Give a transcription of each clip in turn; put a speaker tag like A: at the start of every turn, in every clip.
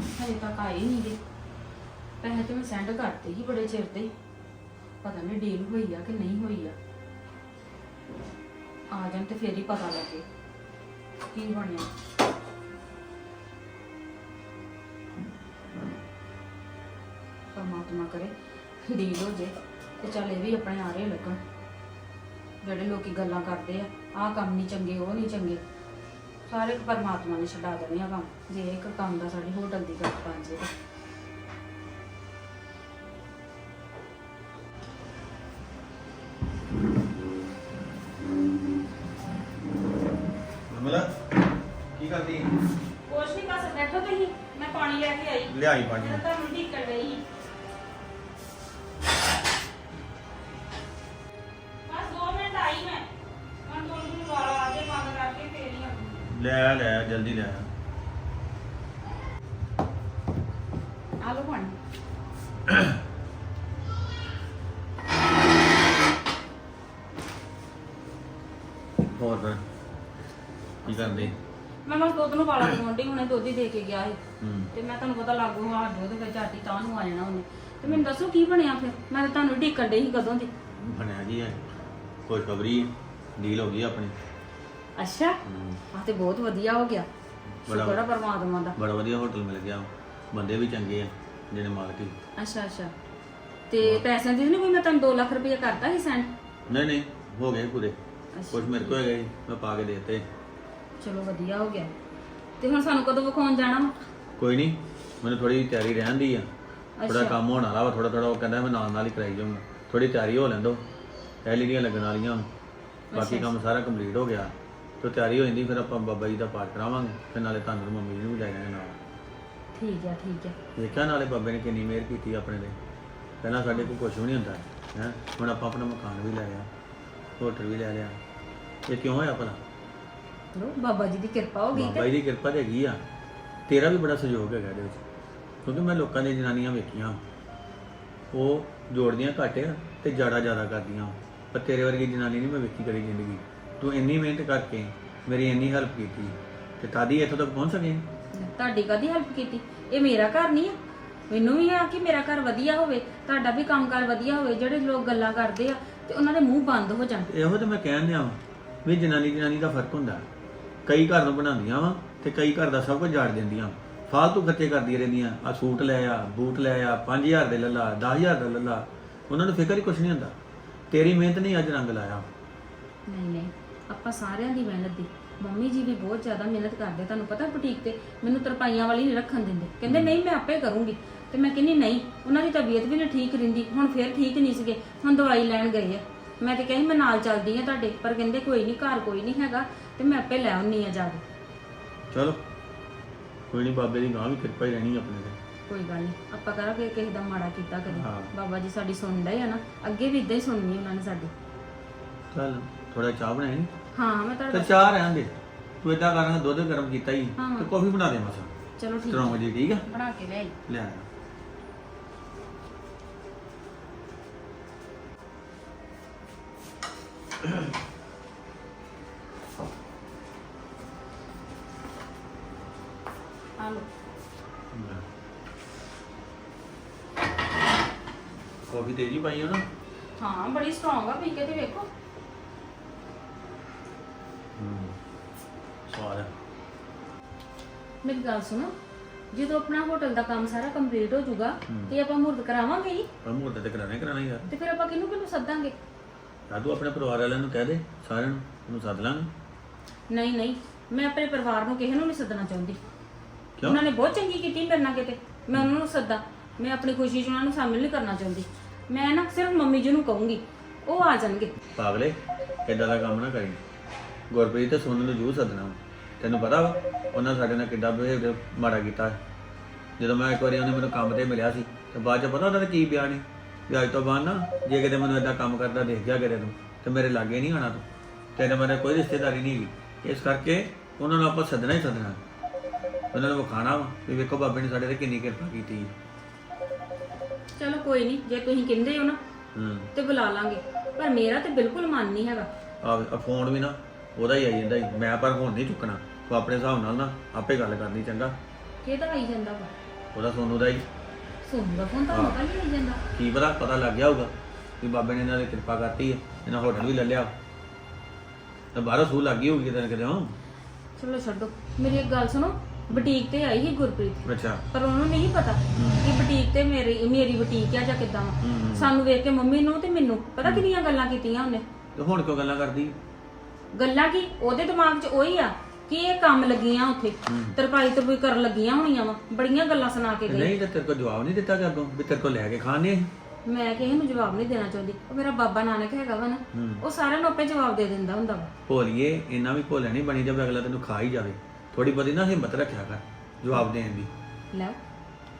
A: ਹਜੇ ਤੱਕ ਆਏ ਨਹੀਂ ਗੇ। ਪੈਸੇ ਤੇ ਮੈਂ ਸੈਂਡ ਕਰਤੇ ਸੀ ਬੜੇ ਚਿਰ ਤੇ ਪਤਾ ਨਹੀਂ ਡੀਲ ਹੋਈ ਆ ਕਿ ਨਹੀਂ ਹੋਈ ਆ। ਆ ਜਾਣ ਤੇ ਫੇਰ ਹੀ ਪਤਾ ਲੱਗੇ ਕੀ ਬਣਿਆ। ਪਰਮਾਤਮਾ ਕਰੇ ਡੀਲ ਹੋ ਜੇ ਤੇ ਚੱਲ ਇਹ ਵੀ ਆਪਣੇ ਆਰੇ ਲੱਗਣ। ਜਿਹੜੇ ਲੋਕੀ ਗੱਲਾਂ ਕਰਦੇ ਆ, ਆਹ ਕੰਮ ਨਹੀਂ ਚੰਗੇ, ਉਹ ਨਹੀਂ ਚੰਗੇ। ਸਾਰੇ ਪਰਮਾਤਮਾ ਨੇ ਛਡਾ ਦੇਣੇ ਆ ਕੰਮ। ਜੇ ਇੱਕ ਕੰਮ ਦਾ ਸਾਡੀ ਹੋਟਲ ਦੀ ਗੱਲ ਬਣ ਜੇ
B: ਮਮਲਾ ਕੀ ਕਰਦੀ?
A: ਕੁਛ ਨਹੀਂ ਬਸ ਬੈਠੋ ਤੁਸੀਂ। ਮੈਂ ਪਾਣੀ ਲੈ ਕੇ ਆਈ।
B: ਲਿਆਈ ਪਾਣੀ।
A: ਮੈਂ ਤਾਂ ਮੁੰਡੀ ਕਰ ਰਹੀ
B: ਜਲਦੀ ਲੈ
A: ਆ। ਲੋ ਪਾਣੀ।
B: ਹੋਰ ਫਿਰ ਕੀ ਕਰਦੀ?
A: ਮੈਂ ਬਸ ਦੁੱਧ ਨੂੰ ਵਾਲਾ ਪਾਉਂਦੀ ਹੁਣੇ ਦੁੱਧ ਹੀ ਦੇ ਕੇ ਗਿਆ ਸੀ।
B: ਹੂੰ।
A: ਤੇ ਮੈਂ ਤੁਹਾਨੂੰ ਪਤਾ ਲੱਗੂ ਹਾਂ ਦੁੱਧ ਵਿੱਚ ਆਟੀ ਤਾਂ ਨੂੰ ਆ ਜਾਣਾ ਉਹਨੇ। ਤੇ ਮੈਨੂੰ ਦੱਸੋ ਕੀ ਬਣਿਆ ਫਿਰ? ਮੈਂ ਤਾਂ ਤੁਹਾਨੂੰ ਢੀਕਣ ਡਈ ਸੀ ਕਦੋਂ ਦੀ।
B: ਬਣਿਆ ਜੀ ਹੈ ਕੋਈ ਖਬਰੀ ਡੀਲ ਹੋ ਗਈ ਆਪਣੀ।
A: ਅੱਛਾ?
B: ਹੂੰ।
A: ਆ ਤੇ ਬਹੁਤ ਵਧੀਆ ਹੋ ਗਿਆ।
B: ਬੜਾ-
A: ਸ਼ੁਕਰ ਆ ਪਰਮਾਤਮਾ ਦਾ।
B: ਬੜਾ ਵਧੀਆ ਹੋਟਲ ਮਿਲ ਗਿਆ। ਬੰਦੇ ਵੀ ਚੰਗੇ ਆ ਜਿਹੜੇ ਮਾਲਕ ਹੀ।
A: ਅੱਛਾ ਅੱਛਾ। ਤੇ ਪੈਸਿਆਂ ਦੀ ਨਹੀਂ ਕੋਈ ਮੈਂ ਤੁਹਾਨੂੰ 2 ਲੱਖ ਰੁਪਏ ਕਰਤਾ ਸੀ ਸੈਂਡ
B: ਨਹੀਂ ਨਹੀਂ ਹੋ ਗਏ ਪੂਰੇ। ਕੁਝ ਮੇਰੇ ਕੋਲ ਹੈਗਾ ਜੀ ਮੈਂ ਪਾ ਕੇ ਦੇਤੇ।
A: ਚਲੋ ਵਧੀਆ ਹੋ ਗਿਆ। ਤੇ ਹੁਣ ਸਾਨੂੰ ਕਦੋਂ ਵਿਖਾਉਣ ਜਾਣਾ ਵਾ?
B: ਕੋਈ ਨਹੀਂ ਮੈਨੂੰ ਥੋੜੀ ਤਿਆਰੀ ਰਹਿਣ ਦੀ ਆ। ਥੋੜਾ। ਕੰਮ ਹੋਣ ਵਾਲਾ ਵਾ ਥੋੜਾ ਥੋੜਾ ਉਹ ਕਹਿੰਦਾ ਮੈਂ ਨਾਲ ਨਾਲ ਹੀ ਕਰਾਈ ਜਾਊਂਗਾ। ਥੋੜੀ ਤਿਆਰੀ ਹੋ ਲੈਂਦੋ ਐਲਈਡੀਆਂ ਲੱਗਣ ਵਾਲੀਆਂ ਹੁਣ। ਬਾਕੀ ਕੰਮ ਸਾਰਾ ਕੰਪਲੀਟ ਹੋ ਗਿਆ। ਤੇ ਤਿਆਰੀ ਹੋ ਜਾਂਦੀ ਫਿਰ ਆਪਾਂ ਬਾਬਾ ਜੀ ਦਾ ਪਾਠ ਕਰਾਵਾਂਗੇ ਤੇ ਨਾਲੇ ਤੁਹਾਨੂੰ ਤੇ ਮੰਮੀ ਜੀ ਨੂੰ ਵੀ ਲੈ ਜਾਵਾਂਗੇ ਨਾਲ।
A: ਠੀਕ ਆ ਠੀਕ ਆ।
B: ਦੇਖਿਆ ਨਾਲੇ ਬਾਬੇ ਨੇ ਕਿੰਨੀ ਮਿਹਰ ਕੀਤੀ ਆਪਣੇ ਤੇ ਪਹਿਲਾਂ ਸਾਡੇ ਕੋਲ ਕੁਝ ਵੀ ਨਹੀਂ ਹੁੰਦਾ ਹੈ? ਹੁਣ ਆਪਾਂ ਆਪਣਾ ਮਕਾਨ ਵੀ ਲੈ ਲਿਆ ਹੋਟਲ ਵੀ ਲੈ ਲਿਆ। ਇਹ ਕਿਉਂ ਹੋਇਆ ਭਲਾ?
A: ਚਲੋ ਬਾਬਾ ਜੀ ਦੀ ਕਿਰਪਾ ਹੋ ਗਈ
B: ਬਾਬਾ ਜੀ ਦੀ ਕਿਰਪਾ ਤੇ ਹੈਗੀ ਆ। ਤੇਰਾ ਵੀ ਬੜਾ ਸਹਿਯੋਗ ਹੈਗਾ ਇਹਦੇ ਵਿੱਚ। ਕਿਉਂਕਿ ਮੈਂ ਲੋਕਾਂ ਦੀਆਂ ਜਨਾਨੀਆਂ ਵੇਖੀਆਂ। ਉਹ ਜੋੜਦੀਆਂ ਘੱਟ ਆ ਤੇ ਜਾੜਾ ਜ਼ਿਆਦਾ ਕਰਦੀਆਂ। ਪਰ ਤੇਰੇ ਵਰਗੀ ਜਨਾਨੀ ਨਹੀਂ ਮੈਂ ਵੇਖੀ ਕਰੀ ਜ਼ਿੰਦਗੀ। ਤੂੰ ਇੰਨੀ ਮਿਹਨਤ ਕਰਕੇ ਮੇਰੀ ਇੰਨੀ ਹੈਲਪ ਕੀਤੀ ਤੇ ਤਾਦੀ ਇੱਥੋਂ ਤੱਕ ਪਹੁੰਚ ਸਕੇ?
A: ਤੁਹਾਡੀ ਕਦੀ ਹੈਲਪ ਕੀਤੀ? ਇਹ ਮੇਰਾ ਘਰ ਨਹੀਂ ਆ। ਮੈਨੂੰ ਵੀ ਆ ਕਿ ਮੇਰਾ ਘਰ ਵਧੀਆ ਹੋਵੇ ਤੁਹਾਡਾ ਵੀ ਕੰਮਕਾਰ ਵਧੀਆ ਹੋਵੇ ਜਿਹੜੇ ਲੋਕ ਗੱਲਾਂ ਕਰਦੇ ਆ ਤੇ ਉਹਨਾਂ ਦੇ ਮੂੰਹ ਬੰਦ ਹੋ ਜਾਣ।
B: ਇਹੋ ਤੇ ਮੈਂ ਕਹਿਣ ਦਿਆਂ ਵਾਂ ਵੀ ਜਨਾਨੀ ਜਨਾਨੀ ਦਾ ਫ਼ਰਕ ਹੁੰਦਾ। ਕਈ ਘਰ ਨੂੰ ਬਣਾਉਂਦੀਆਂ ਵਾ ਤੇ ਕਈ ਘਰ ਦਾ ਸਭ ਕੁਝ ਜਾੜ ਦਿੰਦੀਆਂ ਫਾਲਤੂ ਖਰਚੇ ਕਰਦੀਆਂ ਰਹਿੰਦੀਆਂ। ਆ ਸੂਟ ਲੈ ਆ ਬੂਟ ਲੈ ਆ 5000 ਦੇ ਲੱਲਾ 10000 ਦਾ ਲੱਲਾ। ਉਹਨਾਂ ਨੂੰ ਫਿਕਰ ਹੀ ਕੁਝ ਨਹੀਂ ਹੁੰਦਾ। ਤੇਰੀ ਮਿਹਨਤ ਨਹੀਂ ਅੱਜ ਰੰਗ ਲਾਇਆ।
A: ਨਹੀਂ ਨਹੀਂ। ਆਪਾਂ ਸਾਰਿਆਂ ਦੀ ਮਿਹਨਤ ਦੀ। ਮੰਮੀ ਜੀ ਵੀ ਬਹੁਤ ਜ਼ਿਆਦਾ ਮਿਹਨਤ ਕਰਦੇ ਤੁਹਾਨੂੰ ਪਤਾ ਬੁਟੀਕ ਤੇ ਮੈਨੂੰ ਤਰਪਾਈਆਂ ਵਾਲੀ ਨਹੀਂ ਰੱਖਣ ਦਿੰਦੇ। ਕਹਿੰਦੇ ਨਹੀਂ ਮੈਂ ਆਪੇ ਕਰੂੰਗੀ। ਤੇ ਮੈਂ ਕਹਿੰਨੀ ਨਹੀਂ ਉਹਨਾਂ ਦੀ ਤਬੀਅਤ ਵੀ ਨਹੀਂ ਠੀਕ ਰਹਿੰਦੀ ਹੁਣ ਫੇਰ ਠੀਕ ਨਹੀਂ ਸੀਗੇ ਹੁਣ ਦਵਾਈ ਲੈਣ ਗਏ ਆ। ਮੈਂ ਤੇ ਕਹੀ ਮੈਂ ਨਾਲ ਚੱਲਦੀ ਆ ਤੁਹਾਡੇ ਪਰ ਕਹਿੰਦੇ ਕੋਈ ਨਹੀਂ ਘਰ ਕੋਈ ਨਹੀਂ ਹੈਗਾ ਤੇ ਮੈਂ ਆਪੇ ਲੈ ਆਉਣੀ ਆ ਜਾ ਕੇ।
B: ਚਲੋ ਕੋਈ ਨਹੀਂ ਬਾਬੇ ਦੀ ਗਾਂ ਵੀ ਕਿਰਪਾ ਹੀ ਰਹਿਣੀ ਆਪਣੇ ਤੇ।
A: ਕੋਈ ਗੱਲ ਨਹੀਂ ਆਪਾਂ ਕਰਾਂਗੇ ਕਿਸੇ ਦਾ ਮਾੜਾ ਕੀਤਾ ਕਦੇ।
B: ਹਾਂ।
A: ਬਾਬਾ ਜੀ ਸਾਡੀ ਸੁਣਦਾ ਹੀ ਆ ਨਾ ਅੱਗੇ ਵੀ ਇਦਾਂ ਹੀ ਸੁਣਨੀ ਉਹਨਾਂ ਨੇ ਸਾਡੀ।
B: ਚੱਲ ਥੋੜਾ ਚਾਹ ਬਣਾਈ?
A: ਹਾਂ ਮੈਂ
B: ਤੇ
A: ਤੁਹਾਡਾ
B: ਚਾਹ ਰਹਿਣ ਦੇ। ਤੂੰ ਏਦਾਂ ਕਰ ਦੁੱਧ ਗਰਮ ਕੀਤਾ ਹੀ।
A: ਹਾਂ।
B: ਤੇ ਕੌਫੀ ਬਣਾ ਦੇ ਮਸਾ।
A: ਚਲੋ ਠੀਕ
B: ਆ?
A: ਬਣਾ ਕੇ ਲਿਆਈ
B: ਲੈ ਆ।
A: ਆ ਲਓ
B: ਕਾਫੀ ਤੇਜੀ ਪਾਈ ਹੋ ਨਾ।
A: ਹਾਂ ਬੜੀ ਸਟਰੋਂਗ ਆ ਪੀ ਕੇ ਤੇ ਵੇਖੋ।
B: ਸਵਾਦ ਹੈ
A: ਮੇਰੀ ਗੱਲ ਸੁਣੋ ਜਦੋਂ ਆਪਣਾ ਹੋਟਲ ਦਾ ਕੰਮ ਸਾਰਾ ਕੰਪਲੀਟ ਹੋ ਜਾਊਗਾ ਤੇ ਆਪਾਂ ਮੁਰਦ ਕਰਾਵਾਂਗੇ ਹੀ।
B: ਪਰ ਮੂਰਤ ਤੇ ਕਰਾਣਾ ਹੀ ਕਰਾਣਾ ਯਾਰ।
A: ਤੇ ਫਿਰ ਆਪਾਂ ਕਿਹਨੂੰ ਕਿਹਨੂੰ ਸੱਦਾਂਗੇ?
B: ਦਾਦੂ ਆਪਣੇ ਪਰਿਵਾਰ ਵਾਲਿਆਂ ਨੂੰ ਕਹਿ ਦੇ ਸਾਰਿਆਂ ਨੂੰ ਉਹਨੂੰ ਸੱਦ ਲਾਂਗੇ।
A: ਨਹੀਂ ਨਹੀਂ ਮੈਂ ਆਪਣੇ ਪਰਿਵਾਰ ਨੂੰ ਕਿਸੇ ਨੂੰ ਨਹੀਂ ਸੱਦਣਾ ਚਾਹੁੰਦੀ।
B: ਕਿਉਂ?
A: ਉਹਨਾਂ ਨੇ ਬਹੁਤ ਚੰਗੀ ਕੀਤੀ ਮੇਰੇ ਨਾਲ ਕਿਤੇ। ਮੈਂ ਉਹਨਾਂ ਨੂੰ ਸੱਦਾ ਮੈਂ ਆਪਣੀ ਖੁਸ਼ੀ 'ਚ ਉਹਨਾਂ ਨੂੰ ਸ਼ਾਮਿਲ ਨਹੀਂ ਕਰਨਾ ਚਾਹੁੰਦੀ। ਮੈਂ ਨਾ ਸਿਰਫ ਮੰਮੀ ਜੀ ਨੂੰ ਕਹੂੰਗੀ ਉਹ ਆ ਜਾਣਗੇ।
B: ਪਾਗਲੇ ਏਦਾਂ ਦਾ ਕੰਮ ਨਾ ਕਰੀ। ਗੁਰਪ੍ਰੀਤ ਤੇ ਸੋਨੂੰ ਨੂੰ ਜੂ ਸੱਦਣਾ। ਵਾ। ਤੈਨੂੰ ਪਤਾ ਵਾ ਉਹਨਾਂ ਸਾਡੇ ਨਾਲ ਕਿੱਦਾਂ ਬਿਹੇਵ ਮਾੜਾ ਕੀਤਾ ਹੈ। ਜਦੋਂ ਮੈਂ ਇੱਕ ਵਾਰੀ ਉਹਨੇ ਮੈਨੂੰ ਕੰਮ ਤੇ ਮਿਲਿਆ ਸੀ ਤੇ ਬਾਅਦ ਚ ਪਤਾ ਉਹਨਾਂ ਦਾ ਕੀ ਬਿਆਨ ਸੀ? ਵੀ ਅੱਜ ਤੋਂ ਬਾਅਦ ਨਾ ਜੇ ਕਿਤੇ ਮੈਨੂੰ ਏਦਾਂ ਕੰਮ ਕਰਦਾ ਦੇਖ ਗਿਆ ਕਿਤੇ ਤੂੰ ਤੇ ਮੇਰੇ ਲਾਗੇ ਨਹੀਂ ਆਣਾ ਤੂੰ। ਤੇਰੇ ਮੇਰੇ ਕੋਈ ਰਿਸ਼ਤੇਦਾਰੀ ਨਹੀਂ ਹੈਗੀ। ਇਸ ਕਰਕੇ ਉਹਨਾਂ ਨੂੰ ਆਪਾਂ ਸੱਦਣਾ ਹੀ ਸੱਦਣਾ। ਉਹਨਾਂ ਨੂੰ ਵਿਖਾਣਾ ਵਾ ਵੀ ਵੇਖੋ ਬਾਬੇ ਨੇ ਸਾਡੇ ਤੇ ਕਿੰਨੀ ਕਿਰਪਾ ਕੀਤੀ ਹੈ।
A: ਚਲੋ ਕੋਈ ਨਹੀਂ ਜੇ ਤੁਸੀਂ ਕਹਿੰਦੇ ਹੋ ਨਾ
B: ਹੂੰ।
A: ਤੇ ਬੁਲਾ ਲਾਂਗੇ। ਪਰ ਮੇਰਾ ਤੇ ਬਿਲਕੁਲ ਮਨ ਨਹੀਂ ਹੈਗਾ।
B: ਆ ਫੋਨ ਵੀ ਨਾ ਉਹਦਾ ਹੀ ਆਈ ਜਾਂਦਾ ਸੀ। ਮੈਂ ਪਰ ਹੁਣ ਨਹੀਂ ਚੁੱਕਣਾ। ਤੂੰ ਆਪਣੇ ਹਿਸਾਬ ਨਾਲ ਨਾ ਆਪੇ ਗੱਲ ਕਰਨੀ ਚੰਗਾ।
A: ਕਿਹਦਾ ਆਈ ਜਾਂਦਾ ਵਾ?
B: ਉਹਦਾ ਸੋਨੂ ਦਾ ਹੀ।
A: ਸੋਨੂੰ ਦਾ ਫੋਨ ਤਾਂ
B: ਹਾਂ।
A: ਪਤਾ ਨਹੀਂ ਜਾਂਦਾ।
B: ਕੀ ਪਤਾ ਪਤਾ ਲੱਗ ਗਿਆ ਹੋਊਗਾ ਵੀ ਬਾਬੇ ਨੇ ਇਹਨਾਂ ਦੀ ਕਿਰਪਾ ਕਰਤੀ ਹੈ ਇਹਨਾਂ ਹੋਟਲ ਵੀ ਲੈ ਲਿਆ। ਤੇ ਬਾਹਰੋਂ ਸੂ ਲੱਗ ਹੋਊਗੀ ਕਿਤੇ ਨਾ ਕਿਤੇ
A: ਚਲੋ ਛੱਡੋ। ਮੇਰੀ ਇੱਕ ਗੱਲ ਸੁਣੋ ਬੁਟੀਕ ਤੇ ਆਈ ਸੀ ਗੁਰਪ੍ਰੀਤ।
B: ਅੱਛਾ।
A: ਪਰ ਉਹਨੂੰ ਨਹੀਂ ਪਤਾ ਕਿ ਬੁਟੀਕ ਤੇ ਮੇਰੀ ਮੇਰੀ ਬੁਟੀਕ ਆ ਜਾਂ ਕਿੱਦਾਂ ਵਾ।
B: ਹੂੰ।
A: ਸਾਨੂੰ ਵੇਖ ਕੇ ਮੰਮੀ ਨੂੰ ਤੇ ਮੈਨੂੰ ਪਤਾ ਕਿੰਨੀਆਂ ਗੱਲਾਂ ਕੀਤੀਆਂ ਉਹਨੇ?
B: ਤੇ ਹੁਣ ਕਿਉਂ ਗੱਲਾਂ ਕਰਦੀ?
A: ਗੱਲਾਂ ਕੀ? ਉਹਦੇ ਦਿਮਾਗ 'ਚ ਉਹੀ ਆ ਕਿ ਇਹ ਕੰਮ ਲੱਗੀਆਂ ਉੱਥੇ? ਤਰਪਾਈ ਤਰਪਾਈ ਕਰਨ ਲੱਗੀਆਂ ਹੋਣੀਆਂ ਵਾ? ਬੜੀਆਂ ਗੱਲਾਂ ਸੁਣਾ ਕੇ ਗਈ
B: ਨਹੀਂ ਤੇ ਤੇਰੇ ਕੋਲ ਜਵਾਬ ਨਹੀਂ ਦਿੱਤਾ ਅੱਗੋਂ ਵੀ ਤੇਰੇ ਕੋਲ ਲੈ ਕੇ ਖਾਣੇ
A: ਮੈਂ ਕਿਸੇ ਨੂੰ ਜਵਾਬ ਨਹੀਂ ਦੇਣਾ ਚਾਹੁੰਦੀ। ਉਹ ਮੇਰਾ ਬਾਬਾ ਨਾਨਕ ਹੈਗਾ ਵਾ ਨਾ ਉਹ ਸਾਰਿਆਂ ਨੂੰ ਆਪੇ ਜਵਾਬ ਦੇ ਦਿੰਦਾ ਹੁੰਦਾ ਵਾ।
B: ਭੋਲੀਏ ਇੰਨਾ ਵੀ ਭੋਲਿਆ ਨਹੀਂ ਬਣੀ ਜਦ ਅਗਲਾ ਤੈਨੂੰ ਖਾ ਹੀ ਜਾਵੇ। ਥੋੜੀ ਬਹੁਤੀ ਨਾ ਹਿੰਮਤ ਰੱਖਿਆ ਕਰ ਜਵਾਬ ਦੇਣ ਦੀ।
A: ਲੈ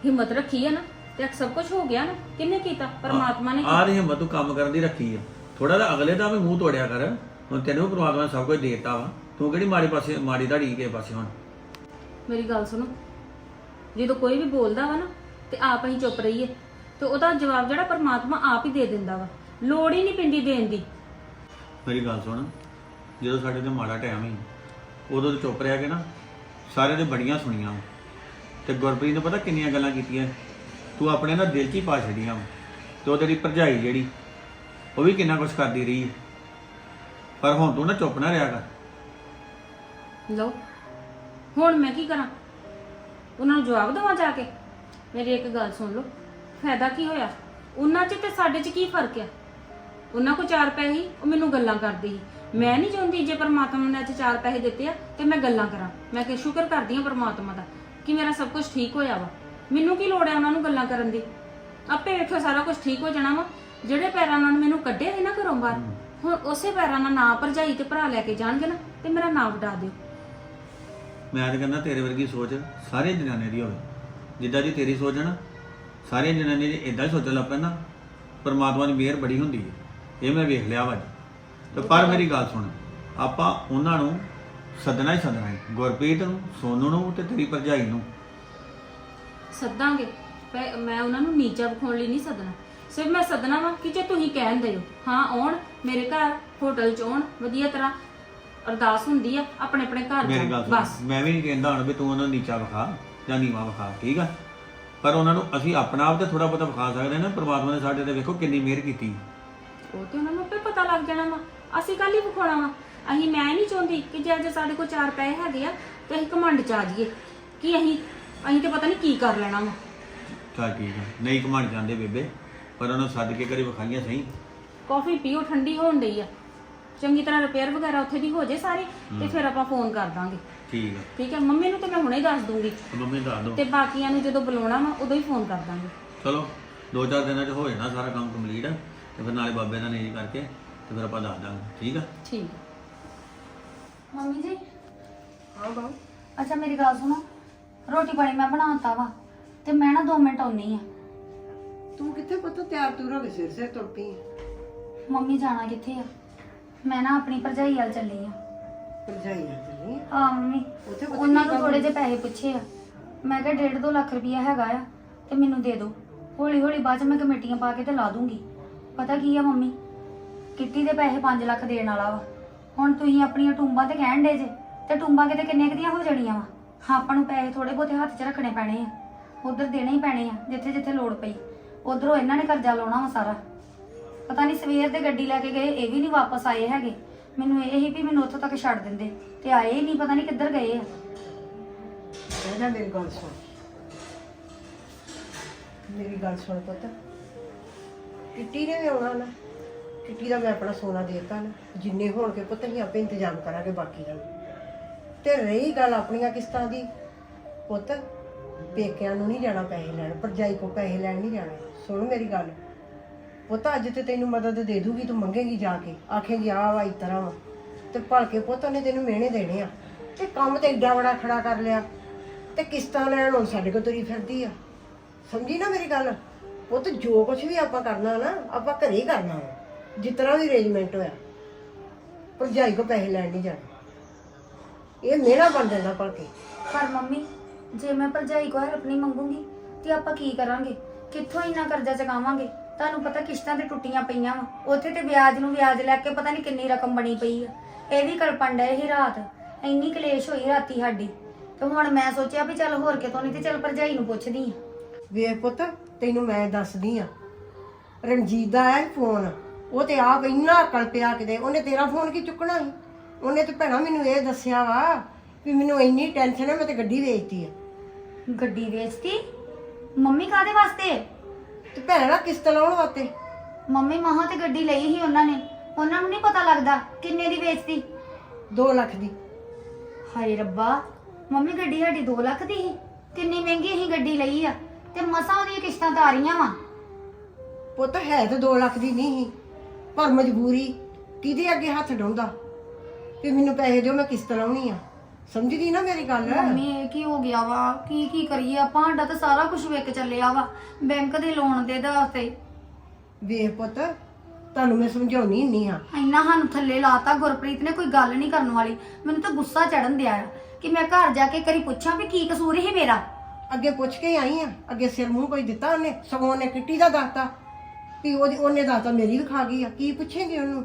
A: ਹਿੰਮਤ ਰੱਖੀ ਆ ਨਾ ਤੇ ਸਭ ਕੁਝ ਹੋ ਗਿਆ ਨਾ ਕਿੰਨੇ ਕੀਤਾ? ਪਰਮਾਤਮਾ ਨੇ
B: ਆਹ ਦੀ ਹਿੰਮਤ ਤੂੰ ਕੰਮ ਕਰਨ ਦੀ ਰੱਖੀ ਆ। ਥੋੜਾ ਜਿਹਾ ਅਗਲੇ ਦਾ ਵੀ ਮੂੰਹ ਤੋੜਿਆ ਕਰ। ਹੁਣ ਤੈਨੂੰ ਪ੍ਰਮਾਤਮਾ ਨੇ ਸਭ ਕੁਝ ਦੇ ਦਿੱਤਾ ਵਾ। ਤੂੰ ਕਿਹੜੀ ਮਾੜੀ ਪਾਸੇ ਮਾੜੀ ਧੜੀ ਕੇ ਪਾਸੇ ਹੁਣ?
A: ਮੇਰੀ ਗੱਲ ਸੁਣੋ। ਜਦੋਂ ਕੋਈ ਵੀ ਬੋਲਦਾ ਵਾ ਨਾ ਤੇ ਆਪ ਹੀ ਚੁੱਪ ਰਹੀਏ। ਤੇ ਉਹਦਾ ਜਵਾਬ ਜਿਹੜਾ ਪਰਮਾਤਮਾ ਆਪ ਹੀ ਦੇ ਦਿੰਦਾ ਵਾ। ਲੋੜ ਹੀ ਨਹੀਂ ਪਿੰਡੀ ਦੇਣ ਦੀ।
B: ਮੇਰੀ ਗੱਲ ਸੁਣ। ਜਦੋਂ ਸਾਡੇ ਤੇ ਮਾੜਾ ਟਾਈਮ ਸੀ ਉਦੋਂ ਤੇ ਚੁੱਪ ਰਿਹਾ ਕੇ ਨਾ ਸਾਰਿਆਂ ਦੇ ਬੜੀਆਂ ਸੁਣੀਆਂ ਵਾਂ। ਤੇ ਗੁਰਪ੍ਰੀਤ ਨੇ ਪਤਾ ਕਿੰਨੀਆਂ ਗੱਲਾਂ ਕੀਤੀਆਂ? ਤੂੰ ਆਪਣੇ ਨਾਲ ਦਿਲ 'ਚ ਹੀ ਪਾ ਛੱਡੀਆਂ ਵਾਂ। ਤੇ ਉਹ ਤੇਰੀ ਭਰਜਾਈ ਜਿਹੜੀ ਉਹ ਵੀ ਕਿੰਨਾ ਕੁਛ ਕਰਦੀ ਰਹੀ ਹੈ। ਪਰ ਹੁਣ ਤੂੰ ਨਾ ਚੁੱਪ ਨਾ ਰਿਹਾ ਕਰ।
A: ਲਓ। ਹੁਣ ਮੈਂ ਕੀ ਕਰਾਂ? ਉਹਨਾਂ ਨੂੰ ਜਵਾਬ ਦੇਵਾਂ ਜਾ ਕੇ? ਮੇਰੀ ਇੱਕ ਗੱਲ ਸੁਣ ਲਓ। ਫਾਇਦਾ ਕੀ ਹੋਇਆ? ਉਹਨਾਂ 'ਚ ਤੇ ਸਾਡੇ 'ਚ ਕੀ ਫ਼ਰਕ ਆ? ਉਹਨਾਂ ਕੋ ਚਾਰ ਪੈਸੇ ਸੀ ਉਹ ਮੈਨੂੰ ਗੱਲਾਂ ਕਰਦੀ ਸੀ। ਮੈਂ ਨਹੀਂ ਚਾਹੁੰਦੀ ਜੇ ਪਰਮਾਤਮਾ ਨੇ ਅੱਜ ਚਾਰ ਪੈਸੇ ਦਿੱਤੇ ਆ ਤੇ ਮੈਂ ਗੱਲਾਂ ਕਰਾਂ। ਮੈਂ ਕਿ ਸ਼ੁਕਰ ਕਰਦੀ ਹਾਂ ਪਰਮਾਤਮਾ ਦਾ ਕਿ ਮੇਰਾ ਸਭ ਕੁਝ ਠੀਕ ਹੋਇਆ ਵਾ। ਮੈਨੂੰ ਕੀ ਲੋੜ ਹੈ ਉਹਨਾਂ ਨੂੰ ਗੱਲਾਂ ਕਰਨ ਦੀ? ਆਪੇ ਵੇਖੋ ਸਾਰਾ ਕੁਝ ਠੀਕ ਹੋ ਜਾਣਾ ਵਾ। ਜਿਹੜੇ ਪੈਰਾਂ ਨਾਲ ਮੈਨੂੰ ਕੱਢਿਆ ਸੀ ਨਾ ਘਰੋਂ ਬਾਹਰ ਹੁਣ ਉਸੇ ਪੈਰਾਂ ਨਾਲ ਨਾ ਭਰਜਾਈ ਤੇ ਭਰਾ ਲੈ ਕੇ ਜਾਣਗੇ ਨਾ ਤੇ ਮੇਰਾ ਨਾਂ ਵਟਾ ਦਿਓ।
B: ਮੈਂ ਤਾਂ ਕਹਿੰਦਾ ਤੇਰੇ ਵਰਗੀ ਸੋਚ ਸਾਰੇ ਜਨਾਨੇ ਦੀ ਹੋਵੇ। ਜਿੱਦਾਂ ਦੀ ਤੇਰੀ ਸੋਚ ਹੈ ਨਾ, ਸਾਰੇ ਜਨਾਨੇ ਦੀ ਇਦਾਂ ਹੀ ਸੋਚਣ ਲੱਗ ਪੈਂਦਾ, ਪਰਮਾਤਮਾ ਦੀ ਮਿਹਰ ਬੜੀ ਹੁੰਦੀ ਹੈ। ਇਹ ਮੈਂ ਵੇਖ ਲਿਆ ਵਾ ਤੇ ਪਰ ਮੇਰੀ ਗੱਲ ਸੁਣ, ਆਪਾਂ ਉਹਨਾਂ ਨੂੰ ਸੱਦਣਾ ਹੀ ਸੱਦਣਾ ਹੈ। ਗੁਰਪ੍ਰੀਤ ਨੂੰ, ਸੋਨੂ ਨੂੰ ਤੇ ਤੇਰੀ ਭਰਜਾਈ ਨੂੰ।
A: ਸੱਦਾਂਗੇ। ਪਰ ਮੈਂ ਉਹਨਾਂ ਨੂੰ ਨੀਚਾ ਵਿਖਾਉਣ ਲਈ ਨਹੀਂ ਸੱਦਣਾ। ਸਿਰਫ ਮੈਂ ਸੱਦਣਾ ਵਾ ਕਿ ਜੇ ਤੁਸੀਂ ਕਹਿੰਦੇ ਹੋ, ਹਾਂ, ਆਉਣ, ਮੇਰੇ ਘਰ, ਹੋਟਲ 'ਚ ਆਉਣ, ਵਧੀਆ ਤਰ੍ਹਾਂ ਅਰਦਾਸ ਹੁੰਦੀ ਆ ਆਪਣੇ ਆਪਣੇ ਘਰ
B: ਮੇਰੀ
A: ਬਸ
B: ਸੁਣ। ਮੈਂ ਵੀ ਨਹੀਂ ਕਹਿੰਦਾ ਹੁਣ ਵੀ ਤੂੰ ਉਹਨਾਂ ਨੂੰ ਨੀਚਾ ਵਿਖਾ ਜਾਂ ਨੀਵਾ ਵਿਖਾ ਠੀਕ ਆ? ਪਰ ਉਹਨਾਂ ਨੂੰ ਅਸੀਂ ਆਪਣਾ ਆਪ ਤੇ ਥੋੜਾ ਬਹੁਤਾ ਵਿਖਾ ਸਕਦੇ ਹਾਂ ਨਾ ਪਰਮਾਤਮਾ ਨੇ ਸਾਡੇ ਤੇ ਵੇਖੋ ਕਿੰਨੀ ਮਿਹਰ ਕੀਤੀ।
A: ਉਹ ਤੇ ਉਹਨਾਂ ਨੂੰ ਆਪੇ ਪਤਾ ਲੱਗ ਜਾਣਾ ਵਾ। ਅਸੀਂ ਕੱਲ ਹੀ ਵਿਖਾਉਣਾ ਵਾ। ਅਸੀਂ ਮੈਂ ਨਹੀਂ ਚਾਹੁੰਦੀ ਕਿ ਜੇ ਅੱਜ ਸਾਡੇ ਕੋਲ ਚਾਰ ਪੈਸੇ ਹੈਗੇ ਆ ਤੇ ਅਸੀਂ ਘਮੰਡ ਚ ਆ ਜਾਈਏ। ਕਿ ਅਸੀਂ ਅਸੀਂ ਤੇ ਪਤਾ ਨਹੀਂ ਕੀ ਕਰ ਲੈਣਾ ਵਾ।
B: ਚੱਲ ਠੀਕ ਆ। ਨਹੀਂ ਘਮਣ ਜਾਂਦੇ ਬੇਬੇ ਪਰ ਉਹਨੂੰ ਸੱਦ ਕੇ ਕਰੀ ਵਿਖਾਈਆਂ ਸਹੀ।
A: ਕਾਫੀ ਪੀਓ ਠੰਡੀ ਹੋਣ ਡਈ ਆ। ਚੰਗੀ ਤਰ੍ਹਾਂ ਰਿਪੇਅਰ ਵਗੈਰਾ ਉੱਥੇ ਦੀ ਹੋ ਜੇ ਸਾਰੀ ਤੇ ਫਿਰ ਆਪਾਂ ਫੋਨ ਕਰ ਦਾਂਗੇ।
B: ਠੀਕ ਆ।
A: ਠੀਕ ਹੈ ਮੰਮੀ ਨੂੰ ਤੇ ਮੈਂ ਹੁਣੇ ਹੀ ਦੱਸ ਦੂੰਗੀ।
B: ਤੇ ਮੰਮੀ ਨੂੰ ਦੱਸ ਦੋ।
A: ਤੇ ਬਾਕੀਆਂ ਨੂੰ ਜਦੋਂ ਬੁਲਾਉਣਾ ਵਾ ਉਦੋਂ ਹੀ ਫੋਨ ਕਰ ਦਾਂਗੇ।
B: ਚਲੋ ਦੋ ਚਾਰ ਦਿਨਾਂ 'ਚ ਹੋ ਜਾਣਾ ਸਾਰਾ ਕੰਮ ਕੰਪਲੀਟ ਤੇ ਫਿਰ ਨਾਲੇ ਬਾਬੇ ਦਾ ਨੇਜ ਕਰਕੇ ਤੇ ਫਿਰ ਆਪਾਂ ਦੱਸ ਦਾਂਗੇ। ਠੀਕ ਆ?
A: ਠੀਕ
C: ਮੰਮੀ ਜੀ?
D: ਹਾਂ ਬਾਉ
C: ਅੱਛਾ ਮੇਰੀ ਗੱਲ ਸੁਣੋ। ਰੋਟੀ ਪਾਣੀ ਮੈਂ ਬਣਾਤਾ ਵਾ ਤੇ ਮੈਂ ਨਾ 2 ਮਿੰਟ ਆਉਣੀ ਆ।
D: ਤੂੰ ਕਿੱਥੇ ਪੁੱਤ? ਤਿਆਰ ਤੂਰ ਹੋ ਕੇ ਸਿਰ ਸਿਰ ਤੁਰ ਪਈ ਆਂ?
C: ਮੰਮੀ ਜਾਣਾ ਕਿੱਥੇ ਆ? ਮੈਂ ਨਾ ਆਪਣੀ ਭਰਜਾਈ ਵੱਲ ਚੱਲੀ ਆ।
D: ਭਰਜਾਈ ਨਾਲ ਚੱਲੀ।
C: ਹਾਂ ਮੰਮੀ।
D: ਉੱਥੇ ਪਤਾ
C: ਉਹਨਾਂ
D: ਕੀ
C: ਤੋਂ
D: ਗੱਲ
C: ਥੋੜੇ ਜਿਹੇ ਪੈਸੇ ਪੁੱਛੇ ਆ। ਮੈਂ ਕਿਹਾ 1.5 2 ਲੱਖ ਰੁਪਇਆ ਹੈਗਾ ਆ ਤੇ ਮੈਨੂੰ ਦੇ ਦਿਓ ਹੌਲੀ ਹੌਲੀ ਬਾਅਦ ਚ ਮੈਂ ਕਮੇਟੀਆਂ ਪਾ ਕੇ ਤੇ ਲਾ ਦੂੰਗੀ। ਪਤਾ ਕੀ ਆ ਮੰਮੀ? ਕਿੱਟੀ ਦੇ ਪੈਸੇ 5 ਲੱਖ ਦੇਣ ਵਾਲਾ ਵਾ। ਹੁਣ ਤੁਸੀਂ ਆਪਣੀਆਂ ਟੁੰਬਾਂ ਤੇ ਕਹਿਣ ਡੇ ਜੇ ਤੇ ਟੁੰਬਾਂ ਕਿਤੇ ਕਿੰਨੇ ਕੁ ਦੀਆਂ ਹੋ ਜਾਣੀਆਂ ਵਾ? ਹਾਂ ਆਪਾਂ ਨੂੰ ਪੈਸੇ ਥੋੜੇ ਬਹੁਤੇ ਹੱਥ 'ਚ ਰੱਖਣੇ ਪੈਣੇ ਆ। ਉਧਰ ਦੇਣੇ ਹੀ ਪੈਣੇ ਆ ਜਿੱਥੇ ਜਿੱਥੇ ਲੋੜ ਪਈ। ਉਧਰੋਂ ਇਹਨਾਂ ਨੇ ਕਰਜ਼ਾ ਲਾਉਣਾ ਵਾ ਸਾਰਾ। ਪਤਾ ਨਹੀਂ ਸਵੇਰ ਦੇ ਗੱਡੀ ਲੈ ਕੇ ਗਏ, ਇਹ ਵੀ ਨਹੀਂ ਵਾਪਸ ਆਏ ਹੈਗੇ। ਮੈਨੂੰ ਇਹ ਹੀ ਵੀ ਮੈਨੂੰ ਉੱਥੋਂ ਤੱਕ ਛੱਡ ਦਿੰਦੇ। ਤੇ ਆਏ ਹੀ ਨਹੀਂ ਪਤਾ ਨਹੀਂ ਕਿੱਧਰ ਗਏ ਆ।
D: ਰਹਿ ਮੇਰੀ ਗੱਲ ਸੁਣ। ਮੇਰੀ ਗੱਲ ਸੁਣ ਪੁੱਤ। ਕਿੱਟੀ ਨੇ ਵੀ ਆਉਣਾ ਨਾ। ਕਿੱਟੀ ਦਾ ਮੈਂ ਆਪਣਾ ਸੋਨਾ ਦੇਤਾ ਨਾ। ਜਿੰਨੇ ਹੋਣਗੇ ਪੁੱਤ, ਅਸੀਂ ਆਪੇ ਇੰਤਜ਼ਾਮ ਕਰਾਂਗੇ ਬਾਕੀ ਦਾ। ਤੇ ਰਹੀ ਗੱਲ ਆਪਣੀਆਂ ਕਿਸ਼ਤਾਂ ਦੀ। ਪੁੱਤ, ਪੇਕਿਆਂ ਨੂੰ ਨਹੀਂ ਜਾਣਾ, ਪੈਸੇ ਲੈਣ। ਭਰਜਾਈ ਕੋ ਪੈਸੇ ਲੈਣ ਨਹੀਂ ਜਾਣਾ। ਸੁਣ ਮੇਰੀ ਗੱਲ। ਪੁੱਤ, ਅੱਜ ਤੇ ਤੈਨੂੰ ਮਦਦ ਦੇ ਦੂਗੀ, ਤੂੰ ਮੰਗੇਗੀ ਜਾ ਕੇ। ਆਖੇਗੀ ਆ ਵਾ, ਇਸ ਤਰ੍ਹਾਂ ਵਾ। ਤੇ ਭਲਕੇ ਪੁੱਤ ਨੇ ਤੈਨੂੰ ਮਿਹਣੇ ਦੇਣੇ ਆ। ਤੇ ਕੰਮ ਤੇ ਏਡਾ ਬੜਾ ਖੜਾ ਕਰ ਲਿਆ। ਤੇ ਕਿਸ਼ਤਾਂ ਲੈਣ ਹੁਣ ਸਾਡੇ ਕੋਲ ਤੁਰੀ ਫਿਰਦੀ ਆ। ਸਮਝੀ ਨਾ ਮੇਰੀ ਗੱਲ? ਪੁੱਤ, ਜੋ ਕੁਝ ਵੀ ਆਪਾਂ ਕਰਨਾ ਨਾ, ਆਪਾਂ ਘਰੇ ਹੀ ਕਰਨਾ ਵਾ। ਜਿਸ ਤਰ੍ਹਾਂ ਵੀ ਅਰੇਂਜਮੈਂਟ ਹੋਇਆ, ਭਰਜਾਈ ਕੋ ਪੈਸੇ ਲੈਣ ਨਹੀਂ ਜਾਣਾ। ਇਹ ਮੇਰਾ ਬਣ ਜਾਂਦਾ ਭਲਕੇ।
C: ਪਰ ਮੰਮੀ, ਜੇ ਮੈਂ ਭਰਜਾਈ ਕੋਲ ਹੈਲਪ ਨਹੀਂ ਮੰਗੂੰਗੀ, ਤੇ ਆਪਾਂ ਕੀ ਕਰਾਂਗੇ? ਕਿੱਥੋਂ ਇੰਨਾ ਕਰਜ਼ਾ ਚੁਕਾਵਾਂਗੇ? ਤੁਹਾਨੂੰ ਪਤਾ ਕਿਸ਼ਤਾਂ ਤੇ ਟੁੱਟੀਆਂ ਪਈਆਂ ਵਾ। ਉੱਥੇ ਤੇ ਵਿਆਜ ਨੂੰ ਵਿਆਜ ਲੈ ਕੇ ਪਤਾ ਨਹੀਂ ਕਿੰਨੀ ਰਕਮ ਬਣੀ ਪਈ ਆ। ਇਹ ਵੀ ਕਲਪਣ ਡਏ ਸੀ ਰਾਤ। ਇੰਨੀ ਕਲੇਸ਼ ਹੋਈ ਰਾਤੀ ਸਾਡੀ। ਤੇ ਹੁਣ ਮੈਂ ਸੋਚਿਆ ਵੀ ਚੱਲ ਹੋਰ ਕਿਤੋਂ ਨਹੀਂ ਤੇ ਚੱਲ ਭਰਜਾਈ ਨੂੰ ਪੁੱਛਦੀ ਆ।
D: ਵੇਖ ਪੁੱਤ ਤੈਨੂੰ ਮੈਂ ਦੱਸਦੀ ਆ। ਰਣਜੀਤ ਦਾ ਆਇਆ ਫੋਨ ਉਹ ਤੇ ਆਪ ਇੰਨਾ ਅਕਲ ਪਿਆ ਕਿਤੇ ਉਹਨੇ ਤੇਰਾ ਫੋਨ ਕੀ ਚੁੱਕਣਾ ਸੀ? ਉਹਨੇ ਤੇ ਭੈਣਾ ਮੈਨੂੰ ਇਹ ਦੱਸਿਆ ਵਾ ਵੀ ਮੈਨੂੰ ਇੰਨੀ ਟੈਨਸ਼ਨ ਹੈ ਮੈਂ ਤੇ ਗੱਡੀ ਵੇਚਤੀ ਆ।
C: ਗੱਡੀ ਵੇਚਤੀ? ਮੰਮੀ ਕਾਦੇ ਵਾਸਤੇ?
D: ਤੇ ਭੈਣਾ ਕਿਸ਼ਤ ਲਾਉਣ ਵਾਸਤੇ?
C: ਮੰਮੀ ਮਹਾਂ ਤੇ ਗੱਡੀ ਲਈ ਸੀ ਉਹਨਾਂ ਨੇ। ਉਹਨਾਂ ਨੂੰ ਨਹੀਂ ਪਤਾ ਲੱਗਦਾ ਕਿੰਨੇ ਦੀ ਵੇਚਤੀ।
D: 2 ਲੱਖ ਦੀ।
C: ਹਾਏ ਰੱਬਾ ਮੰਮੀ ਗੱਡੀ ਸਾਡੀ 2 ਲੱਖ ਦੀ ਸੀ। ਕਿੰਨੀ ਮਹਿੰਗੀ ਅਸੀਂ ਗੱਡੀ ਲਈ ਆ ਤੇ ਮਸਾਂ ਉਹਦੀਆਂ ਕਿਸ਼ਤਾਂ ਤਾਰੀਆਂ ਵਾ।
D: ਪੁੱਤ ਹੈ ਤੇ 2 ਲੱਖ ਦੀ ਨਹੀਂ ਸੀ ਪਰ ਮਜਬੂਰੀ ਕਿਹਦੇ ਅੱਗੇ ਹੱਥ ਡਾਉਂਦਾ ਵੀ ਮੈਨੂੰ ਪੈਸੇ ਦਿਓ ਮੈਂ ਕਿਸ਼ਤ ਲਾਉਣੀ ਆ। ਸਮਝਦੀ ਨਾ ਮੇਰੀ ਗੱਲ?
C: ਮੰਮੀ ਇਹ ਕੀ ਹੋ ਗਿਆ ਵਾ? ਕੀ ਕੀ ਕਰੀਏ? ਆਪਾਂ ਸਾਡਾ ਤਾਂ ਸਾਰਾ ਕੁਝ ਵਿਕ ਚੱਲਿਆ ਵਾ। ਬੈਂਕ ਦੇ ਲੋਨ ਦੇ ਆਧਾਰ ਤੇ
D: ਵੇਖ ਪੁੱਤ ਤੁਹਾਨੂੰ ਮੈਂ ਸਮਝਾਉਣੀ ਨਹੀਂ ਆ।
C: ਇੰਨਾ ਸਾਨੂੰ ਥੱਲੇ ਲਾਤਾ ਗੁਰਪ੍ਰੀਤ ਨੇ ਕੋਈ ਗੱਲ ਨਹੀਂ ਕਰਨ ਵਾਲੀ। ਮੈਨੂੰ ਤਾਂ ਗੁੱਸਾ ਚੜਨ ਦਿਆ ਆ ਕਿ ਮੈਂ ਘਰ ਜਾ ਕੇ ਕਰੀ ਪੁੱਛਾਂ ਵੀ ਕੀ ਕਸੂਰ ਹੀ ਮੇਰਾ।
D: ਅੱਗੇ ਪੁੱਛ ਕੇ ਆਈ ਆ। ਅੱਗੇ ਸਿਰ ਮੂੰਹ ਕੋਈ ਦਿੱਤਾ ਉਹਨੇ? ਸਗੋਂ ਉਹਨੇ ਕਿੱਟੀ ਦਾ ਦੱਸਤਾ ਵੀ ਉਹਦੀ ਉਹਨੇ ਦੱਸਤਾ ਮੇਰੀ ਵੀ ਖਾ ਗਈ ਆ। ਕੀ ਪੁੱਛੇਂਗੇ ਉਹਨੂੰ?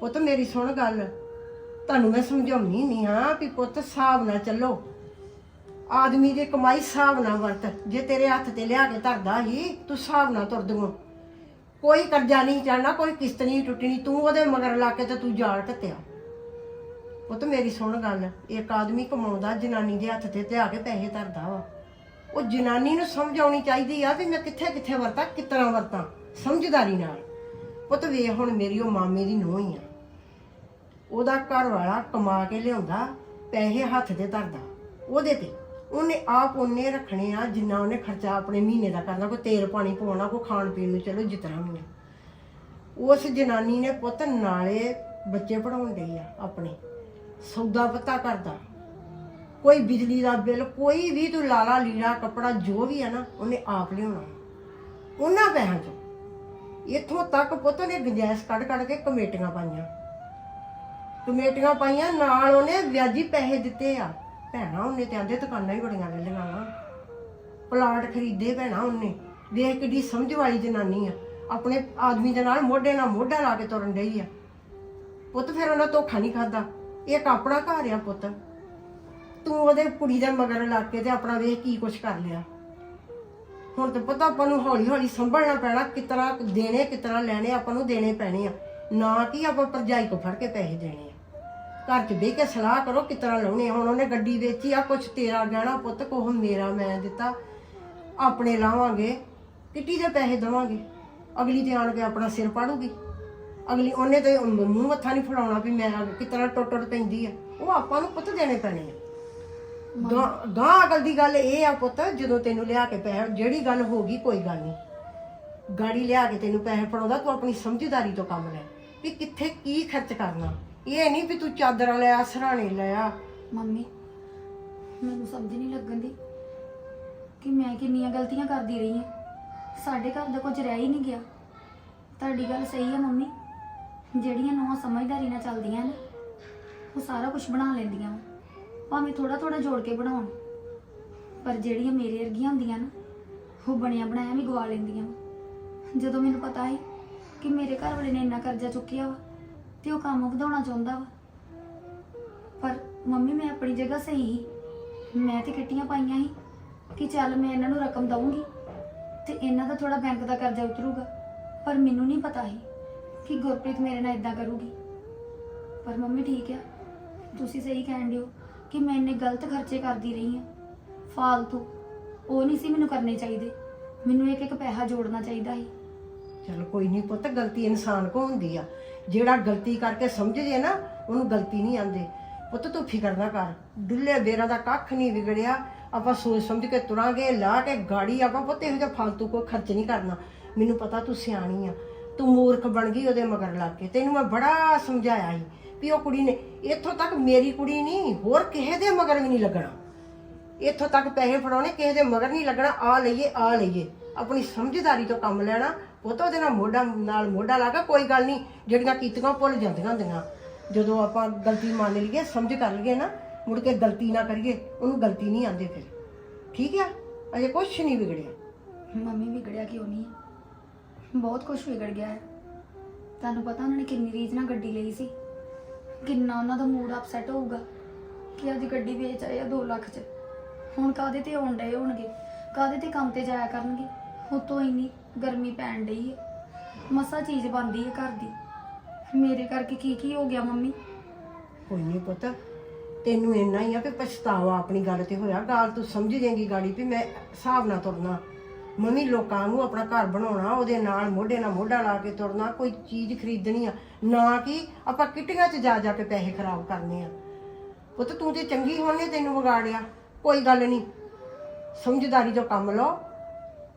D: ਪੁੱਤ ਮੇਰੀ ਸੁਣ ਗੱਲ। ਤੁਹਾਨੂੰ ਮੈਂ ਸਮਝਾਉਣੀ ਨਹੀਂ ਹਾਂ ਵੀ ਪੁੱਤ ਹਿਸਾਬ ਨਾਲ ਚੱਲੋ। ਆਦਮੀ ਦੀ ਕਮਾਈ ਹਿਸਾਬ ਨਾਲ ਵਰਤ। ਜੇ ਤੇਰੇ ਹੱਥ ਤੇ ਲਿਆ ਕੇ ਧਰਦਾ ਹੀ ਤੂੰ ਹਿਸਾਬ ਨਾਲ ਤੁਰ ਦੂੰਗਾ ਕੋਈ ਕਰਜ਼ਾ ਨਹੀਂ ਚੜਨਾ ਕੋਈ ਕਿਸ਼ਤ ਨਹੀਂ ਟੁੱਟਣੀ, ਤੂੰ ਉਹਦੇ ਮਗਰ ਲਾ ਕੇ ਤੇ ਤੂੰ ਜਾਲ ਟੱਤਿਆ ਪੁੱਤ ਮੇਰੀ ਸੁਣ ਗੱਲ, ਇੱਕ ਆਦਮੀ ਕਮਾਉਂਦਾ, ਜਨਾਨੀ ਦੇ ਹੱਥ ਤੇ ਧਿਆ ਕੇ ਪੈਸੇ ਧਰਦਾ ਵਾ। ਉਹ ਜਨਾਨੀ ਨੂੰ ਸਮਝਾਉਣੀ ਚਾਹੀਦੀ ਆ ਵੀ ਮੈਂ ਕਿੱਥੇ ਕਿੱਥੇ ਵਰਤਾਂ ਕਿਤਨਾ ਵਰਤਾਂ। ਸਮਝਦਾਰੀ ਨਾਲ। ਪੁੱਤ ਵੇ ਹੁਣ ਮੇਰੀ ਉਹ ਮਾਮੇ ਦੀ ਨੂੰਹ ਹੀ ਆ। ਉਹਦਾ ਘਰ ਵਾਲਾ ਕਮਾ ਕੇ ਲਿਆਉਂਦਾ, ਪੈਸੇ ਹੱਥ ਤੇ ਧਰਦਾ। ਉਹਦੇ ਤੇ ਉਹਨੇ ਆਪ ਉਹਨੇ ਰੱਖਣੇ ਆ, ਜਿੰਨਾ ਉਹਨੇ ਖਰਚਾ ਆਪਣੇ ਮਹੀਨੇ ਦਾ ਕਰਨਾ, ਕੋਈ ਤੇਲ ਪਾਣੀ ਪਵਾਉਣਾ, ਕੋਈ ਖਾਣ ਪੀਣ ਨੂੰ, ਚਲੋ ਜਿਤਨਾ ਵੀ ਆ। ਉਸ ਜਨਾਨੀ ਨੇ ਪੁੱਤ ਨਾਲੇ ਬੱਚੇ ਪੜਾਉਣ ਲਈ ਆ ਆਪਣੇ। ਸੌਦਾ ਪੱਤਾ ਕਰਦਾ। ਕੋਈ ਬਿਜਲੀ ਦਾ ਬਿੱਲ, ਕੋਈ ਵੀ ਤੂੰ ਲਾਲਾ ਲੀੜਾ ਕੱਪੜਾ, ਜੋ ਵੀ ਆ ਨਾ, ਉਹਨੇ ਆਪ ਲਿਆਉਣਾ। ਉਹਨਾਂ ਪੈਸਿਆਂ ਚੋਂ ਇੱਥੋਂ ਤੱਕ ਪੁੱਤ ਨੇ ਗੁੰਜਾਇਸ਼ ਕੱਢ ਕੱਢ ਕੇ ਕਮੇਟੀਆਂ ਪਾਈਆਂ। ਕਮੇਟੀਆਂ ਪਾਈਆਂ, ਨਾਲ ਉਹਨੇ ਵਿਆਜੀ ਪੈਸੇ ਦਿੱਤੇ ਆ। ਭੈਣਾ, ਉਹਨੇ ਤੇ ਆਂਦੇ ਦੁਕਾਨਾਂ ਹੀ ਬੜੀਆਂ ਲੈ ਲਈਆਂ ਪਲਾਟ ਖਰੀਦੇ ਭੈਣਾ ਉਹਨੇ। ਵੇਖ ਕਿੱਡੀ ਸਮਝ ਵਾਲੀ ਜਨਾਨੀ ਆ। ਆਪਣੇ ਆਦਮੀ ਦੇ ਨਾਲ ਮੋਢੇ ਨਾਲ ਮੋਢਾ ਲਾ ਕੇ ਤੁਰਨ ਡਈ ਆ। ਪੁੱਤ ਫਿਰ ਉਹਨਾਂ ਧੋਖਾ ਨਹੀਂ ਖਾਦਾ ਇਹ ਆਪਣਾ ਘਰ ਆ ਪੁੱਤ। ਤੂੰ ਉਹਦੇ ਕੁੜੀ ਦੇ ਮਗਰ ਲੱਗ ਕੇ ਤੇ ਆਪਣਾ ਵੇਖ ਕੀ ਕੁਛ ਕਰ ਲਿਆ। ਹੁਣ ਤਾਂ ਪਤਾ ਆਪਾਂ ਨੂੰ ਹੌਲੀ ਹੌਲੀ ਸੰਭਲਣਾ ਪੈਣਾ। ਕਿਤਨਾ ਦੇਣੇ, ਕਿਤਨਾ ਲੈਣੇ ਆਪਾਂ ਨੂੰ ਦੇਣੇ ਪੈਣੇ ਆ। ਨਾ ਕਿ ਆਪਾਂ ਪਰਜਾਈ ਕੋ ਫੜ ਕੇ ਪੈਸੇ ਦੇਣੇ ਆ। ਘਰ 'ਚ ਬਹਿ ਕੇ ਸਲਾਹ ਕਰੋ ਕਿਤਨਾ ਲਾਉਣੇ ਆ। ਹੁਣ ਉਹਨੇ ਗੱਡੀ ਵੇਚੀ ਆ ਕੁਛ ਤੇਰਾ ਗਹਿਣਾ ਪੁੱਤ ਕੋਹ ਮੇਰਾ ਮੈਂ ਦਿੱਤਾ। ਆਪਣੇ ਲਾਵਾਂਗੇ ਕਿੱਟੀ ਦੇ ਪੈਸੇ ਦਵਾਂਗੇ? ਅਗਲੀ ਤੇ ਆਣ ਕੇ ਆਪਣਾ ਸਿਰ ਪਾੜੂਗੀ। ਅਗਲੀ ਉਹਨੇ ਤੇ ਮੂੰਹ ਮੱਥਾ ਨਹੀਂ ਫੜਾਉਣਾ ਵੀ ਮੈਂ ਕਿਤਨਾ ਟੁੱਟ ਟੁੱਟ ਪੈਂਦੀ ਆ। ਉਹ ਆਪਾਂ ਨੂੰ ਪੁੱਤ ਦੇਣੇ ਪੈਣੇ ਆ। ਗਾਂ ਗਾਂ ਅਗਲ ਦੀ ਗੱਲ ਇਹ ਆ ਪੁੱਤ ਜਦੋਂ ਤੈਨੂੰ ਲਿਆ ਕੇ ਪੈਸੇ ਜਿਹੜੀ ਗੱਲ ਹੋ ਗਈ ਕੋਈ ਗੱਲ ਨਹੀਂ। ਗਾੜੀ ਲਿਆ ਕੇ ਤੈਨੂੰ ਪੈਸੇ ਫੜਾਉਂਦਾ ਤੂੰ ਆਪਣੀ ਸਮਝਦਾਰੀ ਤੋਂ ਕੰਮ ਲੈ। ਵੀ ਕਿੱਥੇ ਕੀ ਖਰਚ ਕਰਨਾ। ਇਹ ਨਹੀਂ ਵੀ ਤੂੰ ਚਾਦਰਾਂ ਲਿਆ ਸਰਾਣੇ ਲਿਆ
C: ਮੰਮੀ, ਮੈਨੂੰ ਸਮਝ ਨਹੀਂ ਲੱਗਣ ਦੀ ਕਿ ਮੈਂ ਕਿੰਨੀਆਂ ਗਲਤੀਆਂ ਕਰਦੀ ਰਹੀ ਹਾਂ। ਸਾਡੇ ਘਰ ਦਾ ਕੁਝ ਰਹਿ ਹੀ ਨਹੀਂ ਗਿਆ। ਤੁਹਾਡੀ ਗੱਲ ਸਹੀ ਹੈ ਮੰਮੀ। ਜਿਹੜੀਆਂ ਨੂੰਹਾਂ ਸਮਝਦਾਰੀ ਨਾਲ ਚੱਲਦੀਆਂ ਨੇ, ਉਹ ਸਾਰਾ ਕੁਝ ਬਣਾ ਲੈਂਦੀਆਂ ਵਾ ਭਾਵੇਂ ਥੋੜਾ ਥੋੜਾ ਜੋੜ ਕੇ ਬਣਾਉਣ। ਪਰ ਜਿਹੜੀਆਂ ਮੇਰੇ ਵਰਗੀਆਂ ਹੁੰਦੀਆਂ ਨਾ, ਉਹ ਬਣਿਆ ਬਣਾਇਆ ਵੀ ਗਵਾ ਲੈਂਦੀਆਂ ਵਾ ਜਦੋਂ ਮੈਨੂੰ ਪਤਾ ਹੈ ਕਿ ਮੇਰੇ ਘਰ ਵਾਲੇ ਨੇ ਇੰਨਾ ਕਰਜ਼ਾ ਚੁੱਕਿਆ ਵਾ ਤੇ ਉਹ ਕੰਮ ਵਧਾਉਣਾ ਚਾਹੁੰਦਾ ਵਾ। ਪਰ ਮੰਮੀ, ਮੈਂ ਆਪਣੀ ਜਗ੍ਹਾ ਸਹੀ ਸੀ। ਮੈਂ ਤੇ ਕਿੱਟੀਆਂ ਪਾਈਆਂ ਸੀ ਕਿ ਚੱਲ ਮੈਂ ਇਹਨਾਂ ਨੂੰ ਰਕਮ ਦਵਾਂਗੀ ਤੇ ਇਹਨਾਂ ਦਾ ਥੋੜਾ ਬੈਂਕ ਦਾ ਕਰਜ਼ਾ ਉਤਰੂਗਾ। ਪਰ ਮੈਨੂੰ ਨਹੀਂ ਪਤਾ ਸੀ ਕਿ ਗੁਰਪ੍ਰੀਤ ਮੇਰੇ ਨਾਲ ਇਦਾਂ ਕਰੂਗੀ। ਪਰ ਮੰਮੀ, ਠੀਕ ਆ। ਤੁਸੀਂ ਸਹੀ ਕਹਿਣ ਦਿਓ ਕਿ ਮੈਂ ਇੰਨੇ ਗਲਤ ਖਰਚੇ ਕਰਦੀ ਰਹੀ ਹਾਂ। ਫਾਲਤੂ। ਉਹ ਨਹੀਂ ਸੀ ਮੈਨੂੰ ਕਰਨੇ ਚਾਹੀਦੇ। ਮੈਨੂੰ ਇੱਕ ਇੱਕ ਪੈਸਾ ਜੋੜਨਾ ਚਾਹੀਦਾ ਸੀ।
D: ਚਲ ਕੋਈ ਨਹੀਂ ਪੁੱਤ, ਗਲਤੀ ਇਨਸਾਨ ਕੋ ਹੁੰਦੀ ਆ। ਜਿਹੜਾ ਗਲਤੀ ਕਰਕੇ ਸਮਝ ਜੇ ਨਾ, ਉਹਨੂੰ ਗਲਤੀ ਨਹੀਂ ਆਂਦੇ। ਪੁੱਤ ਤੂੰ ਫਿਕਰ ਨਾ ਕਰ, ਡੁੱਲੇ ਬੇਰਾਂ ਦਾ ਕੱਖ ਨਹੀਂ ਵਿਗੜਿਆ। ਆਪਾਂ ਸੋਚ ਸਮਝ ਕੇ ਤੁਰਾਂਗੇ, ਲਾ ਕੇ ਗਾੜੀ ਆਪਾਂ ਪੁੱਤ ਇਹੋ ਜਿਹਾ ਫालतू ਕੋਈ ਖਰਚ ਨਹੀਂ ਕਰਨਾ। ਮੈਨੂੰ ਪਤਾ ਤੂੰ ਸਿਆਣੀ ਆ। ਤੂੰ ਮੂਰਖ ਬਣ ਗਈ ਉਹਦੇ ਮਗਰ ਲੱਗ ਕੇ। ਤੈਨੂੰ ਮੈਂ ਬੜਾ ਸਮਝਾਇਆ ਸੀ ਵੀ ਉਹ ਕੁੜੀ ਨੇ ਇੱਥੋਂ ਤੱਕ ਮੇਰੀ ਕੁੜੀ ਨਹੀਂ, ਹੋਰ ਕਿਸੇ ਦੇ ਮਗਰ ਵੀ ਨਹੀਂ ਲੱਗਣਾ। ਇੱਥੋਂ ਤੱਕ ਪੈਸੇ ਫੜਾਉਣੇ, ਕਿਸੇ ਦੇ ਮਗਰ ਨਹੀਂ ਲੱਗਣਾ। ਆ ਲਈਏ ਆ ਲਈਏ। ਆਪਣੀ ਸਮਝਦਾਰੀ ਤੋਂ ਕੰਮ ਲੈਣਾ ਉਹ ਤਾਂ ਉਹਦੇ ਨਾਲ ਮੋਢਾ ਨਾਲ ਮੋਢਾ ਲਾ ਕੇ ਕੋਈ ਗੱਲ ਨਹੀਂ, ਜਿਹੜੀਆਂ ਕੀਤੀਆਂ ਭੁੱਲ ਜਾਂਦੀਆਂ ਹੁੰਦੀਆਂ। ਜਦੋਂ ਆਪਾਂ ਗਲਤੀ ਮੰਨ ਲਈਏ, ਸਮਝ ਕਰ ਲਈਏ ਨਾ, ਮੁੜ ਕੇ ਗਲਤੀ ਨਾ ਕਰੀਏ, ਉਹਨੂੰ ਗਲਤੀ ਨਹੀਂ ਆਂਦੇ ਫਿਰ। ਠੀਕ ਆ? ਅਜੇ ਕੁਛ ਨਹੀਂ ਵਿਗੜਿਆ।
C: ਮੰਮੀ, ਵਿਗੜਿਆ ਕਿਉਂ ਨਹੀਂ? ਬਹੁਤ ਕੁਝ ਵਿਗੜ ਗਿਆ ਹੈ। ਤੁਹਾਨੂੰ ਪਤਾ ਉਹਨਾਂ ਨੇ ਕਿੰਨੀ ਰੀਝ ਨਾਲ ਗੱਡੀ ਲਈ ਸੀ। ਕਿੰਨਾ ਉਹਨਾਂ ਦਾ ਮੂਡ ਅਪਸੈਟ ਹੋਊਗਾ ਕਿ ਅੱਜ ਗੱਡੀ ਵੇਚ ਆਏ ਆ 2 ਲੱਖ ਚ। ਹੁਣ ਕਾਦੇ ਤੇ ਆਉਣ ਡਏ ਹੋਣਗੇ? ਕਾਹਦੇ ਤੇ ਕੰਮ ਤੇ ਜਾਇਆ ਕਰਨਗੇ? ਉਤੋਂ ਇੰਨੀ ਗਰਮੀ ਪੈਣ ਡਈ ਹੈ ਮਸਾ ਚੀਜ਼ ਬਣਦੀ ਹੈ ਘਰ ਦੀ। ਮੇਰੇ ਕਰਕੇ ਕੀ ਕੀ ਹੋ ਗਿਆ ਮੰਮੀ?
D: ਕੋਈ ਨਹੀਂ ਪੁੱਤ, ਤੈਨੂੰ ਇੰਨਾ ਹੀ ਆ ਕਿ ਪਛਤਾਵਾ ਆਪਣੀ ਗੱਲ ਤੇ ਹੋਇਆ। ਗੱਲ ਤੂੰ ਸਮਝ ਜਾਏਂਗੀ ਗਾੜੀ ਵੀ ਮੈਂ ਹਿਸਾਬ ਨਾਲ ਤੁਰਨਾ। ਮੰਮੀ ਲੋਕਾਂ ਨੂੰ ਆਪਣਾ ਘਰ ਬਣਾਉਣਾ, ਉਹਦੇ ਨਾਲ ਮੋਢੇ ਨਾਲ ਮੋਢਾ ਲਾ ਕੇ ਤੁਰਨਾ, ਕੋਈ ਚੀਜ਼ ਖਰੀਦਣੀ ਆ। ਨਾ ਕਿ ਆਪਾਂ ਕਿੱਟੀਆਂ 'ਚ ਜਾ ਜਾ ਕੇ ਪੈਸੇ ਖਰਾਬ ਕਰਨੇ ਆ। ਪੁੱਤ ਤੂੰ ਤੇ ਚੰਗੀ ਹੋਣ ਨੇ ਤੈਨੂੰ ਵਿਗਾੜਿਆ, ਕੋਈ ਗੱਲ ਨਹੀਂ ਸਮਝਦਾਰੀ ਤੋਂ ਕੰਮ ਲਓ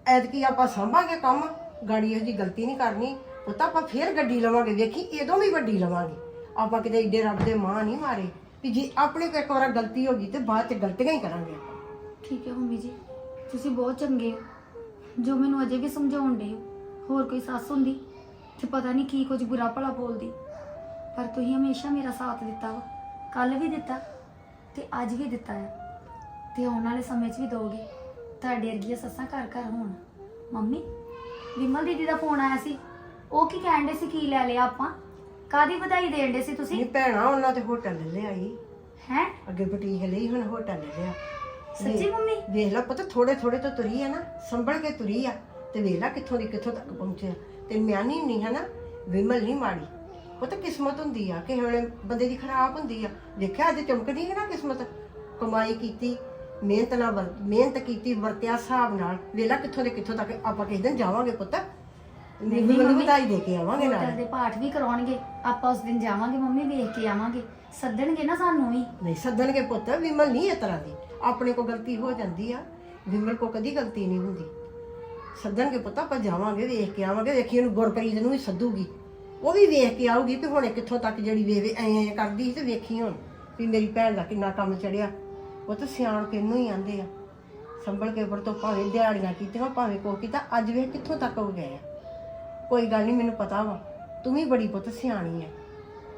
D: ਐਤਕੀ ਆਪਾਂ ਸੰਭਾਂਗੇ ਕੰਮ, ਗਾੜੀ ਇਹੋ ਜੀ ਗਲਤੀ ਨਹੀਂ ਕਰਨੀ ਪੁੱਤ ਆਪਾਂ ਫੇਰ ਗੱਡੀ ਲਵਾਂਗੇ, ਵੇਖੀ, ਇਹਦੋਂ ਵੀ ਵੱਡੀ ਲਵਾਂਗੇ। ਆਪਾਂ ਕਿਤੇ ਏਡੇ ਰੱਬ ਦੇ ਮਾਂ ਨਹੀਂ ਮਾਰੇ, ਵੀ ਜੇ ਆਪਣੇ ਕੋਲ ਇੱਕ ਵਾਰ ਗਲਤੀ ਹੋ ਗਈ ਤੇ ਬਾਅਦ ਚ ਗਲਤੀਆਂ ਹੀ ਕਰਾਂਗੇ ਆਪਾਂ।
C: ਠੀਕ ਹੈ ਮੰਮੀ ਜੀ, ਤੁਸੀਂ ਬਹੁਤ ਚੰਗੇ ਹੋ। ਜੋ ਮੈਨੂੰ ਅਜੇ ਵੀ ਸਮਝਾਉਣ ਦੇ ਹੋਰ ਕੋਈ ਸੱਸ ਹੁੰਦੀ ਤੇ ਪਤਾ ਨਹੀਂ ਕੀ ਕੁਝ ਬੁਰਾ ਭਲਾ ਬੋਲਦੀ। ਪਰ ਤੁਸੀਂ ਹਮੇਸ਼ਾ ਮੇਰਾ ਸਾਥ ਦਿੱਤਾ ਵਾ ਕੱਲ ਵੀ ਦਿੱਤਾ ਤੇ ਅੱਜ ਵੀ ਦਿੱਤਾ ਹੈ ਤੇ ਆਉਣ ਵਾਲੇ ਸਮੇਂ 'ਚ ਵੀ ਦੋਗੇ। ਤੁਹਾਡੇ ਵਰਗੀਆਂ ਸੱਸਾਂ ਘਰ ਘਰ ਹੋਣ। ਮੰਮੀ ਵਿਮਲ ਦੀਦੀ ਦਾ ਫੋਨ ਆਇਆ ਸੀ। ਉਹ ਕੀ ਕਹਿੰਦੇ ਸੀ ਕੀ ਲੈ ਲਿਆ ਆਪਾਂ? ਕਾਦੀ ਵਧਾਈ ਦੇਣ ਦੇ ਸੀ ਤੁਸੀਂ?
D: ਨਹੀਂ ਭੈਣਾ ਉਹਨਾਂ ਤੇ ਹੋਟਲ ਲੈ ਲਿਆਈ।
C: ਹੈ?
D: ਅੱਗੇ ਬੁਟੀਕ ਲਈ ਹੁਣ ਹੋਟਲ ਲੈ ਲਿਆ।
C: ਸੱਚੀ ਮੰਮੀ?
D: ਵੇਖ ਲੈ ਪੁੱਤ ਥੋੜੇ ਥੋੜੇ ਤੋਂ ਤੁਰੀ ਆ ਨਾ ਸੰਭਲ ਕੇ ਤੁਰੀ ਆ। ਤੇ ਵੇਖ ਲੈ ਕਿੱਥੋਂ ਦੀ ਕਿੱਥੋਂ ਤੱਕ ਪਹੁੰਚਿਆ। ਤੇ ਮਿਆਨੀ ਨਹੀਂ ਹੈ ਨਾ ਵਿਮਲ ਨਹੀਂ ਮਾੜੀ। ਉਹ ਤਾਂ ਕਿਸਮਤ ਹੁੰਦੀ ਆ ਕਿਸੇ ਵੇਲੇ ਬੰਦੇ ਦੀ ਖਰਾਬ ਹੁੰਦੀ ਆ। ਦੇਖਿਆ ਅੱਜ ਚਮਕਦੀ ਹੈ ਨਾ ਕਿਸਮਤ? ਕਮਾਈ ਕੀਤੀ ਮਿਹਨਤ ਨਾਲ ਵਰ- ਮਿਹਨਤ ਕੀਤੀ ਵਰਤਿਆ ਹਿਸਾਬ ਨਾਲ। ਵੇਖ ਲੈ ਕਿੱਥੋਂ ਦੇ ਕਿੱਥੋਂ ਤੱਕ ਆਪਾਂ ਕਿਸੇ ਦਿਨ ਜਾਵਾਂਗੇ ਪੁੱਤ। ਵਿਮਲ ਨੂੰ ਵਧਾਈ ਦੇ ਕੇ ਆਵਾਂਗੇ
C: ਹੋਟਲ
D: ਨਾਲ।
C: ਦੇ ਪਾਠ ਵੀ ਕਰਾਉਣਗੇ। ਆਪਾਂ ਉਸ ਦਿਨ ਜਾਵਾਂਗੇ ਮੰਮੀ ਵੇਖ ਕੇ ਆਵਾਂਗੇ। ਸੱਦਣਗੇ ਨਾ ਸਾਨੂੰ ਵੀ।
D: ਨਹੀਂ ਸੱਦਣਗੇ ਪੁੱਤ। ਵਿਮਲ ਨਹੀਂ ਇਸ ਤਰ੍ਹਾਂ ਦੀ। ਆਪਣੇ ਕੋ ਗਲਤੀ ਹੋ ਜਾਂਦੀ ਆ। ਵਿਮਲ ਕੋ ਕਦੀ ਗਲਤੀ ਨਹੀਂ ਹੁੰਦੀ। ਸੱਦਣਗੇ ਪੁੱਤ ਆਪਾਂ ਜਾਵਾਂਗੇ ਵੇਖ ਕੇ ਆਵਾਂਗੇ। ਵੇਖੀ ਉਹਨੂੰ ਗੁਰਪ੍ਰੀਤ ਨੂੰ ਵੀ ਸੱਦੂਗੀ। ਉਹ ਵੀ ਵੇਖ ਕੇ ਆਊਗੀ ਵੀ ਹੁਣੇ ਕਿੱਥੋਂ ਤੱਕ ਜਿਹੜੀ ਵੇਵੇ ਐ ਐ ਕਰਦੀ ਸੀ ਤੇ ਵੇਖੀ ਹੁਣ ਵੀ ਮੇਰੀ ਭੈਣ ਦਾ ਕਿੰਨਾ ਕੰਮ ਚੜਿਆ। ਉਹ ਤਾਂ ਸਿਆਣ ਕਿੰਨੂੰ ਹੀ ਆਂਦੇ ਆ। ਸੰਭਲ ਕੇ ਵਰਤੋਂ ਭਾਵੇਂ ਦਿਹਾੜੀਆਂ ਕੀਤੀਆਂ ਭਾਵੇਂ ਕੋ ਕੀਤਾ ਅੱਜ ਵੇਖ ਕਿੱਥੋਂ ਤੱਕ ਹੋ ਗਏ ਆ। ਕੋਈ ਗੱਲ ਨਹੀਂ ਮੈਨੂੰ ਪਤਾ ਵਾ ਤੂੰ ਵੀ ਬੜੀ ਪੁੱਤ ਸਿਆਣੀ ਐ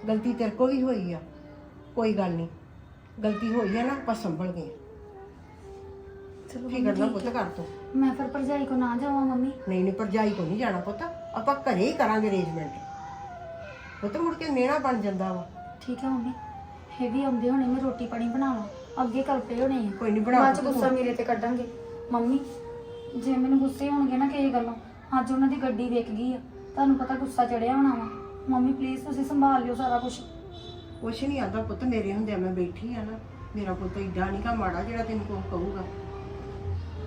D: ਗਲਤੀ ਤੇਰੇ ਕੋ ਵੀ ਹੋਈ ਆ। ਕੋਈ ਗੱਲ ਨਹੀਂ ਗਲਤੀ ਹੋਈ ਹੈ ਨਾ ਆਪਾਂ ਸੰਭਲ ਗਏ
C: ਚਲੋ
D: ਫਿਕਰ ਨਾ ਪੁੱਤ ਕਰ ਤੂੰ?
C: ਮੈਂ ਫਿਰ ਭਰਜਾਈ ਕੋ ਨਾ ਜਾਵਾਂ ਮੰਮੀ।
D: ਨਹੀਂ ਨਹੀਂ ਭਰਜਾਈ ਕੋ ਨਹੀਂ ਜਾਣਾ ਪੁੱਤ ਆਪਾਂ ਘਰੇ ਹੀ ਕਰਾਂਗੇ ਅਰੇਂਜਮੈਂਟ ਪੁੱਤ ਮੁੜ ਕੇ ਮੇਣਾ ਬਣ ਜਾਂਦਾ ਵਾ।
C: ਠੀਕ ਹੈ ਮੰਮੀ ਇਹ ਵੀ ਆਉਂਦੇ ਹੋਣੇ ਮੈਂ ਰੋਟੀ ਪਾਣੀ ਬਣਾਵਾਂ। ਅੱਗੇ ਕਲਪੇ ਹੋਣੇ ਆ।
D: ਕੋਈ ਨਹੀਂ ਬਣਾ
C: ਬਾਅਦ ਚ ਗੁੱਸਾ ਮੇਰੇ ਤੇ ਕੱਢਣਗੇ ਮੰਮੀ ਜੇ ਮੈਨੂੰ ਗੁੱਸੇ ਹੋਣਗੇ ਨਾ ਕਿਸੇ ਗੱਲੋਂ ਅੱਜ ਉਹਨਾਂ ਦੀ ਗੱਡੀ ਵੇਖ ਗਈ ਆ। ਤੁਹਾਨੂੰ ਪਤਾ ਗੁੱਸਾ ਚੜਿਆ ਹੋਣਾ ਵਾ। ਮੰਮੀ ਪਲੀਜ਼ ਤੁਸੀਂ ਸੰਭਾਲ ਲਿਓ ਸਾਰਾ ਕੁਝ
D: ਕੁਛ ਨਹੀਂ ਆਂਦਾ ਪੁੱਤ ਮੇਰੇ ਹੁੰਦਿਆਂ ਮੈਂ ਬੈਠੀ ਆ ਨਾ। ਮੇਰਾ ਪੁੱਤ ਏਡਾ ਨਹੀਂ ਕਾ ਮਾੜਾ ਜਿਹੜਾ ਤੈਨੂੰ ਕੁਝ ਕਹੂਗਾ।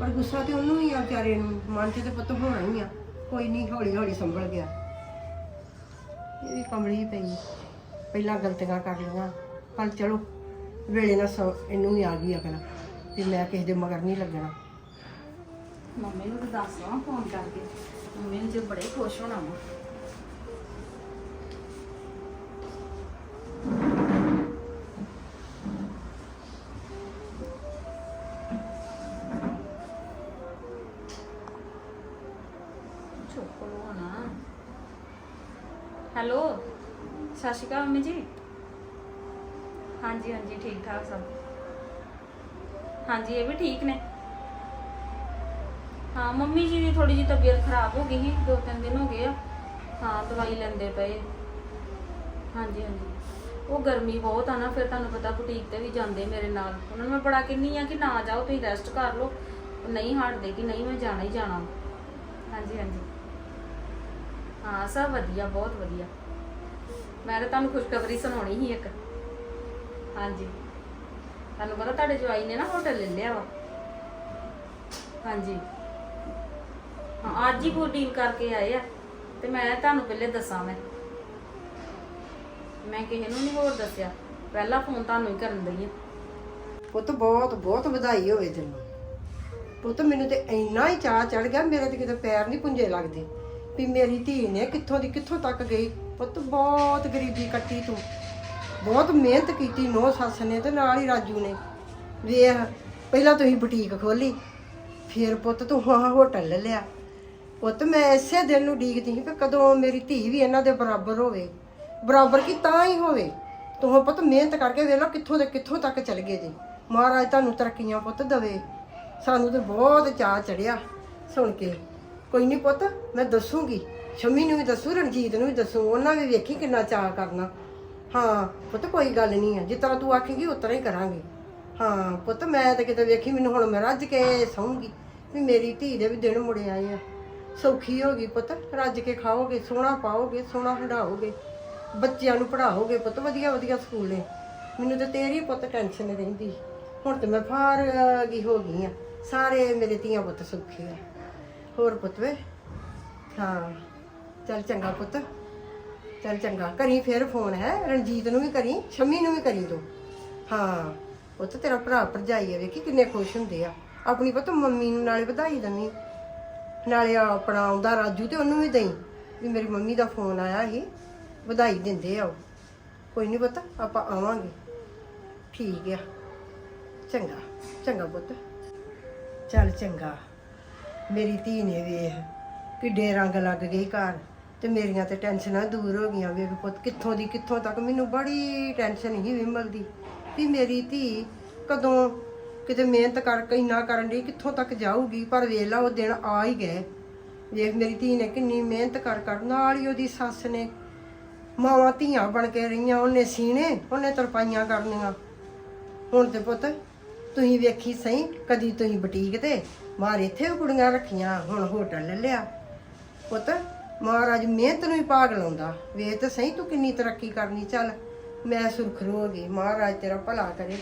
D: ਪਰ ਗੁੱਸਾ ਤੇ ਉਹਨੂੰ ਹੀ ਆ ਵਿਚਾਰੇ ਨੂੰ। ਮਨ 'ਚ ਤੇ ਪੁੱਤ ਹੋਣਾ ਹੀ ਆ। ਕੋਈ ਨਹੀਂ ਹੌਲੀ ਹੌਲੀ ਸੰਭਲ ਗਿਆ। ਇਹ ਵੀ ਕਮਲੀ ਪਈ। ਪਹਿਲਾਂ ਗਲਤੀਆਂ ਕਰ ਲਈਆਂ। ਪਰ ਚਲੋ। ਵੇਲੇ ਨਾਲ ਸੌ- ਇਹਨੂੰ ਵੀ ਆ ਗਈ ਅਕਲ ਕਿ ਮੈਂ ਕਿਸੇ ਦੇ ਮਗਰ ਨਹੀਂ ਲੱਗਣਾ।
A: ਮੰਮੀ ਨੂੰ ਤਾਂ ਦੱਸ ਫੋਨ ਕਰਕੇ। ਮੰਮੀ ਨੂੰ ਜੇ ਬੜੇ ਖੁਸ਼ ਹੋਣਾ ਵਾ। ਚੁੱਪ ਲੋ ਨਾ ਹੈਲੋ, ਸਤਿ ਸ਼੍ਰੀ ਅਕਾਲ ਮੰਮੀ ਜੀ। ਹਾਂਜੀ ਹਾਂਜੀ, ਠੀਕ ਠਾਕ ਸਭ। ਹਾਂਜੀ, ਇਹ ਵੀ ਠੀਕ ਨੇ। ਹਾਂ, ਮੰਮੀ ਜੀ ਦੀ ਥੋੜੀ ਜਿਹੀ ਤਬੀਅਤ ਖਰਾਬ ਹੋ ਗਈ ਸੀ, ਦੋ ਤਿੰਨ ਦਿਨ ਹੋ ਗਏ ਆ। ਹਾਂ, ਦਵਾਈ ਲੈਂਦੇ ਪਏ। ਹਾਂਜੀ ਹਾਂਜੀ। ਉਹ ਗਰਮੀ ਬਹੁਤ ਆ ਨਾ, ਫਿਰ ਤੁਹਾਨੂੰ ਪਤਾ ਬੁਟੀਕ ਤੇ ਵੀ ਜਾਂਦੇ ਮੇਰੇ ਨਾਲ। ਉਹਨਾਂ ਨੂੰ ਮੈਂ ਬੜਾ ਕਹਿੰਨੀ ਆ ਕਿ ਨਾ ਜਾਓ, ਤੁਸੀਂ ਰੈਸਟ ਕਰ ਲਓ। ਨਹੀਂ ਹਟਦੇ ਕਿ ਨਹੀਂ, ਮੈਂ ਜਾਣਾ ਹੀ ਜਾਣਾ। ਹਾਂਜੀ ਹਾਂਜੀ। ਹਾਂ, ਸਭ ਵਧੀਆ, ਬਹੁਤ ਵਧੀਆ। ਮੈਂ ਤਾਂ ਤੁਹਾਨੂੰ ਖੁਸ਼ਖਬਰੀ ਸੁਣਾਉਣੀ ਸੀ ਇੱਕ। ਹਾਂਜੀ। ਤੁਹਾਨੂੰ ਪਤਾ ਤੁਹਾਡੇ ਜਵਾਈ ਨੇ ਨਾ ਹੋਟਲ ਲੈ ਲਿਆ ਵਾ। ਹਾਂਜੀ। ਹਾਂ, ਅੱਜ ਹੀ ਕੋਈ ਕਰਕੇ ਆਏ ਆ। ਤੇ ਮੈਂ ਤੁਹਾਨੂੰ ਪਹਿਲੇ ਦੱਸਾਂ ਮੈਂ। ਮੈਂ ਕਿਸੇ ਨੂੰ ਨਹੀਂ ਹੋਰ ਦੱਸਿਆ। ਪਹਿਲਾ ਫੋਨ ਤੁਹਾਨੂੰ ਹੀ ਕਰਨ ਦਈ ਆ।
D: ਪੁੱਤ, ਬਹੁਤ ਬਹੁਤ ਵਧਾਈ ਹੋਵੇ ਤੈਨੂੰ। ਪੁੱਤ, ਮੈਨੂੰ ਤੇ ਇੰਨਾ ਹੀ ਚਾਹ ਚੜ ਗਿਆ, ਮੇਰੇ ਤੇ ਕਿਤੇ ਪੈਰ ਨਹੀਂ ਪੁੰਜੇ ਲੱਗਦੇ। ਵੀ ਮੇਰੀ ਧੀ ਨੇ ਕਿੱਥੋਂ ਦੀ ਕਿੱਥੋਂ ਤੱਕ ਗਈ? ਪੁੱਤ, ਬਹੁਤ ਗਰੀਬੀ ਕੱਟੀ ਤੂੰ। ਬਹੁਤ ਮਿਹਨਤ ਕੀਤੀ ਨੋ ਸੱਸ ਨੇ ਤੇ ਨਾਲ ਹੀ ਰਾਜੂ ਨੇ। ਵੇਖ, ਪਹਿਲਾਂ ਤੁਸੀਂ ਬੁਟੀਕ ਖੋਲੀ ਫਿਰ ਪੁੱਤ ਤੂੰ ਹਾਂ ਹੋਟਲ ਲੈ ਲਿਆ। ਪੁੱਤ ਮੈਂ ਇਸੇ ਦਿਨ ਨੂੰ ਡੀਕਦੀ ਸੀ ਕਿ ਕਦੋਂ ਮੇਰੀ ਧੀ ਵੀ ਇਹਨਾਂ ਦੇ ਬਰਾਬਰ ਹੋਵੇ। ਬਰਾਬਰ ਕੀ ਤਾਂ ਹੀ ਹੋਵੇ? ਤੂੰ ਪੁੱਤ ਮਿਹਨਤ ਕਰਕੇ ਵੇਖ ਲਓ ਕਿੱਥੋਂ ਦੇ ਕਿੱਥੋਂ ਤੱਕ ਚੱਲ ਗਏ ਜੀ। ਮਹਾਰਾਜ ਤੁਹਾਨੂੰ ਤਰੱਕੀਆਂ ਪੁੱਤ ਦਵੇ। ਸਾਨੂੰ ਤੇ ਬਹੁਤ ਚਾਹ ਚੜਿਆ ਸੁਣ ਕੇ। ਕੋਈ ਨਹੀਂ ਪੁੱਤ, ਮੈਂ ਦੱਸੂਗੀ। ਸ਼ਮੀ ਨੂੰ ਵੀ ਦੱਸੂ, ਰਣਜੀਤ ਨੂੰ ਵੀ ਦੱਸੂ, ਉਹਨਾਂ ਵੀ ਵੇਖੀ ਕਿੰਨਾ ਚਾਹ ਕਰਨਾ। ਹਾਂ, ਪੁੱਤ ਕੋਈ ਗੱਲ ਨਹੀਂ ਹੈ ਜਿਸ ਤਰ੍ਹਾਂ ਤੂੰ ਆਖੇਂਗੀ, ਉਸ ਤਰ੍ਹਾਂ ਹੀ ਕਰਾਂਗੇ। ਹਾਂ, ਪੁੱਤ ਮੈਂ ਤਾਂ ਕਿਤੇ ਵੇਖੀ, ਮੈਨੂੰ ਹੁਣ ਮੈਂ ਰੱਜ ਕੇ ਸੌਂਗੀ। ਵੀ ਮੇਰੀ ਧੀ ਦੇ ਵੀ ਦਿਨ ਮੁੜੇ ਆਏ ਆ। ਸੌਖੀ ਹੋ ਗਈ ਪੁੱਤ, ਰੱਜ ਕੇ ਖਾਓਗੇ, ਸੋਹਣਾ ਪਾਓਗੇ, ਸੋਹਣਾ ਹੰਡਾਓਗੇ, ਬੱਚਿਆਂ ਨੂੰ ਪੜਾਓਗੇ ਪੁੱਤ ਵਧੀਆ ਵਧੀਆ ਸਕੂਲੇ। ਮੈਨੂੰ ਤਾਂ ਤੇਰੀ ਪੁੱਤ ਟੈਨਸ਼ਨ ਰਹਿੰਦੀ। ਹੁਣ ਤੇ ਮੈਂ ਫਾਰ ਗਈ ਹੋ ਗਈ ਆ। ਸਾਰੇ ਮੇਰੇ ਧੀਆਂ ਪੁੱਤ ਸੁੱਖੇ ਆ। ਹੋਰ ਪੁੱਤ ਵੇ? ਹਾਂ, ਚੱਲ ਚੰਗਾ ਪੁੱਤ। ਚੱਲ ਚੰਗਾ, ਕਰੀ ਫਿਰ ਫੋਨ ਹੈ, ਰਣਜੀਤ ਨੂੰ ਵੀ ਕਰੀ, ਸ਼ਮੀ ਨੂੰ ਵੀ ਕਰੀ ਤੂੰ। ਹਾਂ ਉਹ ਤਾਂ ਤੇਰਾ ਭਰਾ ਭਰਜਾਈ ਆ ਵੇਖੀ ਕਿੰਨੇ ਖੁਸ਼ ਹੁੰਦੇ ਆ। ਆਪਣੀ ਪਤਾ ਮੰਮੀ ਨੂੰ ਨਾਲੇ ਵਧਾਈ ਦਵੀਂ। ਨਾਲੇ ਆਪਣਾ ਆਉਂਦਾ ਰਾਜੂ ਤੇ ਉਹਨੂੰ ਵੀ ਦਈ, ਵੀ ਮੇਰੀ ਮੰਮੀ ਦਾ ਫੋਨ ਆਇਆ ਸੀ, ਵਧਾਈ ਦਿੰਦੇ ਆ ਉਹ। ਕੋਈ ਨਹੀਂ ਪੁੱਤ, ਆਪਾਂ ਆਵਾਂਗੇ। ਠੀਕ ਆ। ਚੰਗਾ ਚੰਗਾ ਪੁੱਤ। ਚੱਲ ਚੰਗਾ। ਮੇਰੀ ਧੀ ਨੇ ਵੇਖ ਕਿੱਡੇ ਰੰਗ ਲੱਗ ਗਏ ਘਰ। ਤੇ ਮੇਰੀਆਂ ਤੇ ਟੈਨਸ਼ਨਾਂ ਦੂਰ ਹੋ ਗਈਆਂ, ਵੇਖ ਪੁੱਤ, ਕਿੱਥੋਂ ਦੀ ਕਿੱਥੋਂ ਤੱਕ ਮੈਨੂੰ ਬੜੀ ਟੈਨਸ਼ਨ ਹੀ ਵਿਮਲ ਦੀ ਵੀ ਮੇਰੀ ਧੀ ਕਦੋਂ ਕਿਤੇ ਮਿਹਨਤ ਕਰ, ਇੰਨਾ ਕਰਨ ਦੀ ਕਿੱਥੋਂ ਤੱਕ ਜਾਊਗੀ, ਪਰ ਵੇਖ ਲਾ, ਉਹ ਦਿਨ ਆ ਹੀ ਗਏ। ਵੇਖ, ਮੇਰੀ ਧੀ ਨੇ ਕਿੰਨੀ ਮਿਹਨਤ ਕਰ ਕਰ, ਨਾਲ ਹੀ ਉਹਦੀ ਸੱਸ ਨੇ ਮਾਵਾਂ ਧੀਆਂ ਬਣ ਕੇ ਰਹੀਆਂ, ਉਹਨੇ ਸੀਨੇ ਉਹਨੇ ਤਰਪਾਈਆਂ ਕਰਨੀਆਂ। ਹੁਣ ਤੇ ਪੁੱਤ, ਤੁਸੀਂ ਵੇਖੀ ਸਹੀ, ਕਦੀ ਤੁਸੀਂ ਬੁਟੀਕ ਤੇ, ਮਾਰ ਇੱਥੇ ਵੀ ਕੁੜੀਆਂ ਰੱਖੀਆਂ, ਹੁਣ ਹੋਟਲ ਲੈ ਲਿਆ। ਪੁੱਤ ਮਹਾਰਾਜ ਮਿਹਨਤ ਨੂੰ ਹੀ ਭਾਗ ਲਾਉਂਦਾ। ਵੇਖ ਤੇ ਸਹੀ ਤੂੰ ਕਿੰਨੀ ਤਰੱਕੀ ਕਰਨੀ, ਚੱਲ ਮੈਂ ਸੁਰਖਰੂ ਹੋ ਗਈ ਮਹਾਰਾਜ ਤੇਰਾ ਭਲਾ ਕਰੇ।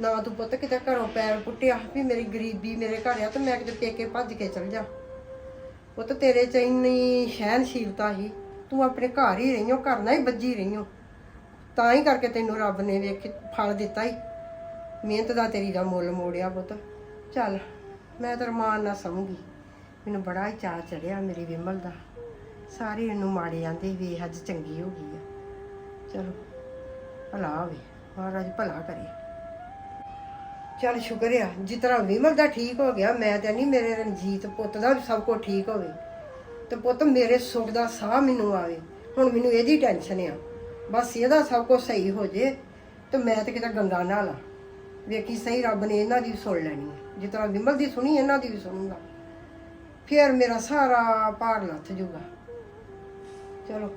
D: ਨਾ ਤੂੰ ਪੁੱਤ ਕਿਤੇ ਘਰੋਂ ਪੈਰ ਪੁੱਟਿਆ ਵੀ ਮੇਰੀ ਗਰੀਬੀ ਮੇਰੇ ਘਰ ਆ, ਤੇ ਮੈਂ ਕਿਤੇ ਪੇਕੇ ਭੱਜ ਕੇ ਚਲ ਜਾ। ਪੁੱਤ ਤੇਰੇ ਚ ਇੰਨੀ ਸਹਿਨਸ਼ੀਲਤਾ ਸੀ। ਤੂੰ ਆਪਣੇ ਘਰ ਹੀ ਰਹੀਓ, ਘਰ ਨਾਲ ਹੀ ਵੱਜੀ ਰਹੀਓ। ਤਾਂ ਹੀ ਕਰਕੇ ਤੈਨੂੰ ਰੱਬ ਨੇ ਵੇਖ ਫਲ ਦਿੱਤਾ ਹੀ ਮਿਹਨਤ ਦਾ ਤੇਰੀ ਦਾ ਮੁੱਲ ਮੋੜਿਆ ਪੁੱਤ। ਚੱਲ ਮੈਂ ਤਾਂ ਰਮਾਨ ਨਾ ਸਮਝੀ ਮੈਨੂੰ ਬੜਾ ਹੀ ਚਾਅ ਚੜਿਆ ਮੇਰੀ ਵਿਮਲ ਦਾ। ਸਾਰੇ ਇਹਨੂੰ ਮਾੜੇ ਆਂਦੇ ਵੀ ਅੱਜ ਚੰਗੀ ਹੋ ਗਈ ਆ। ਚਲੋ, ਭਲਾ ਹੋਵੇ। ਮਹਾਰਾਜ ਭਲਾ ਕਰੇ। ਚੱਲ ਸ਼ੁਕਰ ਆ ਜਿਸ ਤਰ੍ਹਾਂ ਵਿਮਲ ਦਾ ਠੀਕ ਹੋ ਗਿਆ, ਮੈਂ ਤਾਂ ਨਹੀਂ ਮੇਰੇ ਰਣਜੀਤ ਪੁੱਤ ਦਾ ਵੀ ਸਭ ਕੁਝ ਠੀਕ ਹੋਵੇ। ਤੇ ਪੁੱਤ ਮੇਰੇ ਸੁੱਖ ਦਾ ਸਾਹ ਮੈਨੂੰ ਆਵੇ। ਹੁਣ ਮੈਨੂੰ ਇਹਦੀ ਟੈਨਸ਼ਨ ਆ। ਬਸ ਇਹਦਾ ਸਭ ਕੁਝ ਸਹੀ ਹੋ ਜੇ, ਤੇ ਮੈਂ ਤੇ ਕਿਤੇ ਗੰਗਾ ਨਾਲ ਆ ਵੇਖੀ ਸਹੀ ਰੱਬ ਨੇ ਇਹਨਾਂ ਦੀ ਵੀ ਸੁਣ ਲੈਣੀ ਹੈ ਜਿਸ ਤਰ੍ਹਾਂ ਵਿਮਲ ਦੀ ਸੁਣੀ, ਇਹਨਾਂ ਦੀ ਵੀ ਸੁਣੂਗਾ। ਫਿਰ ਮੇਰਾ ਸਾਰਾ ਭਾਰ ਲੱਥ ਜੂਗਾ ਚਲੋ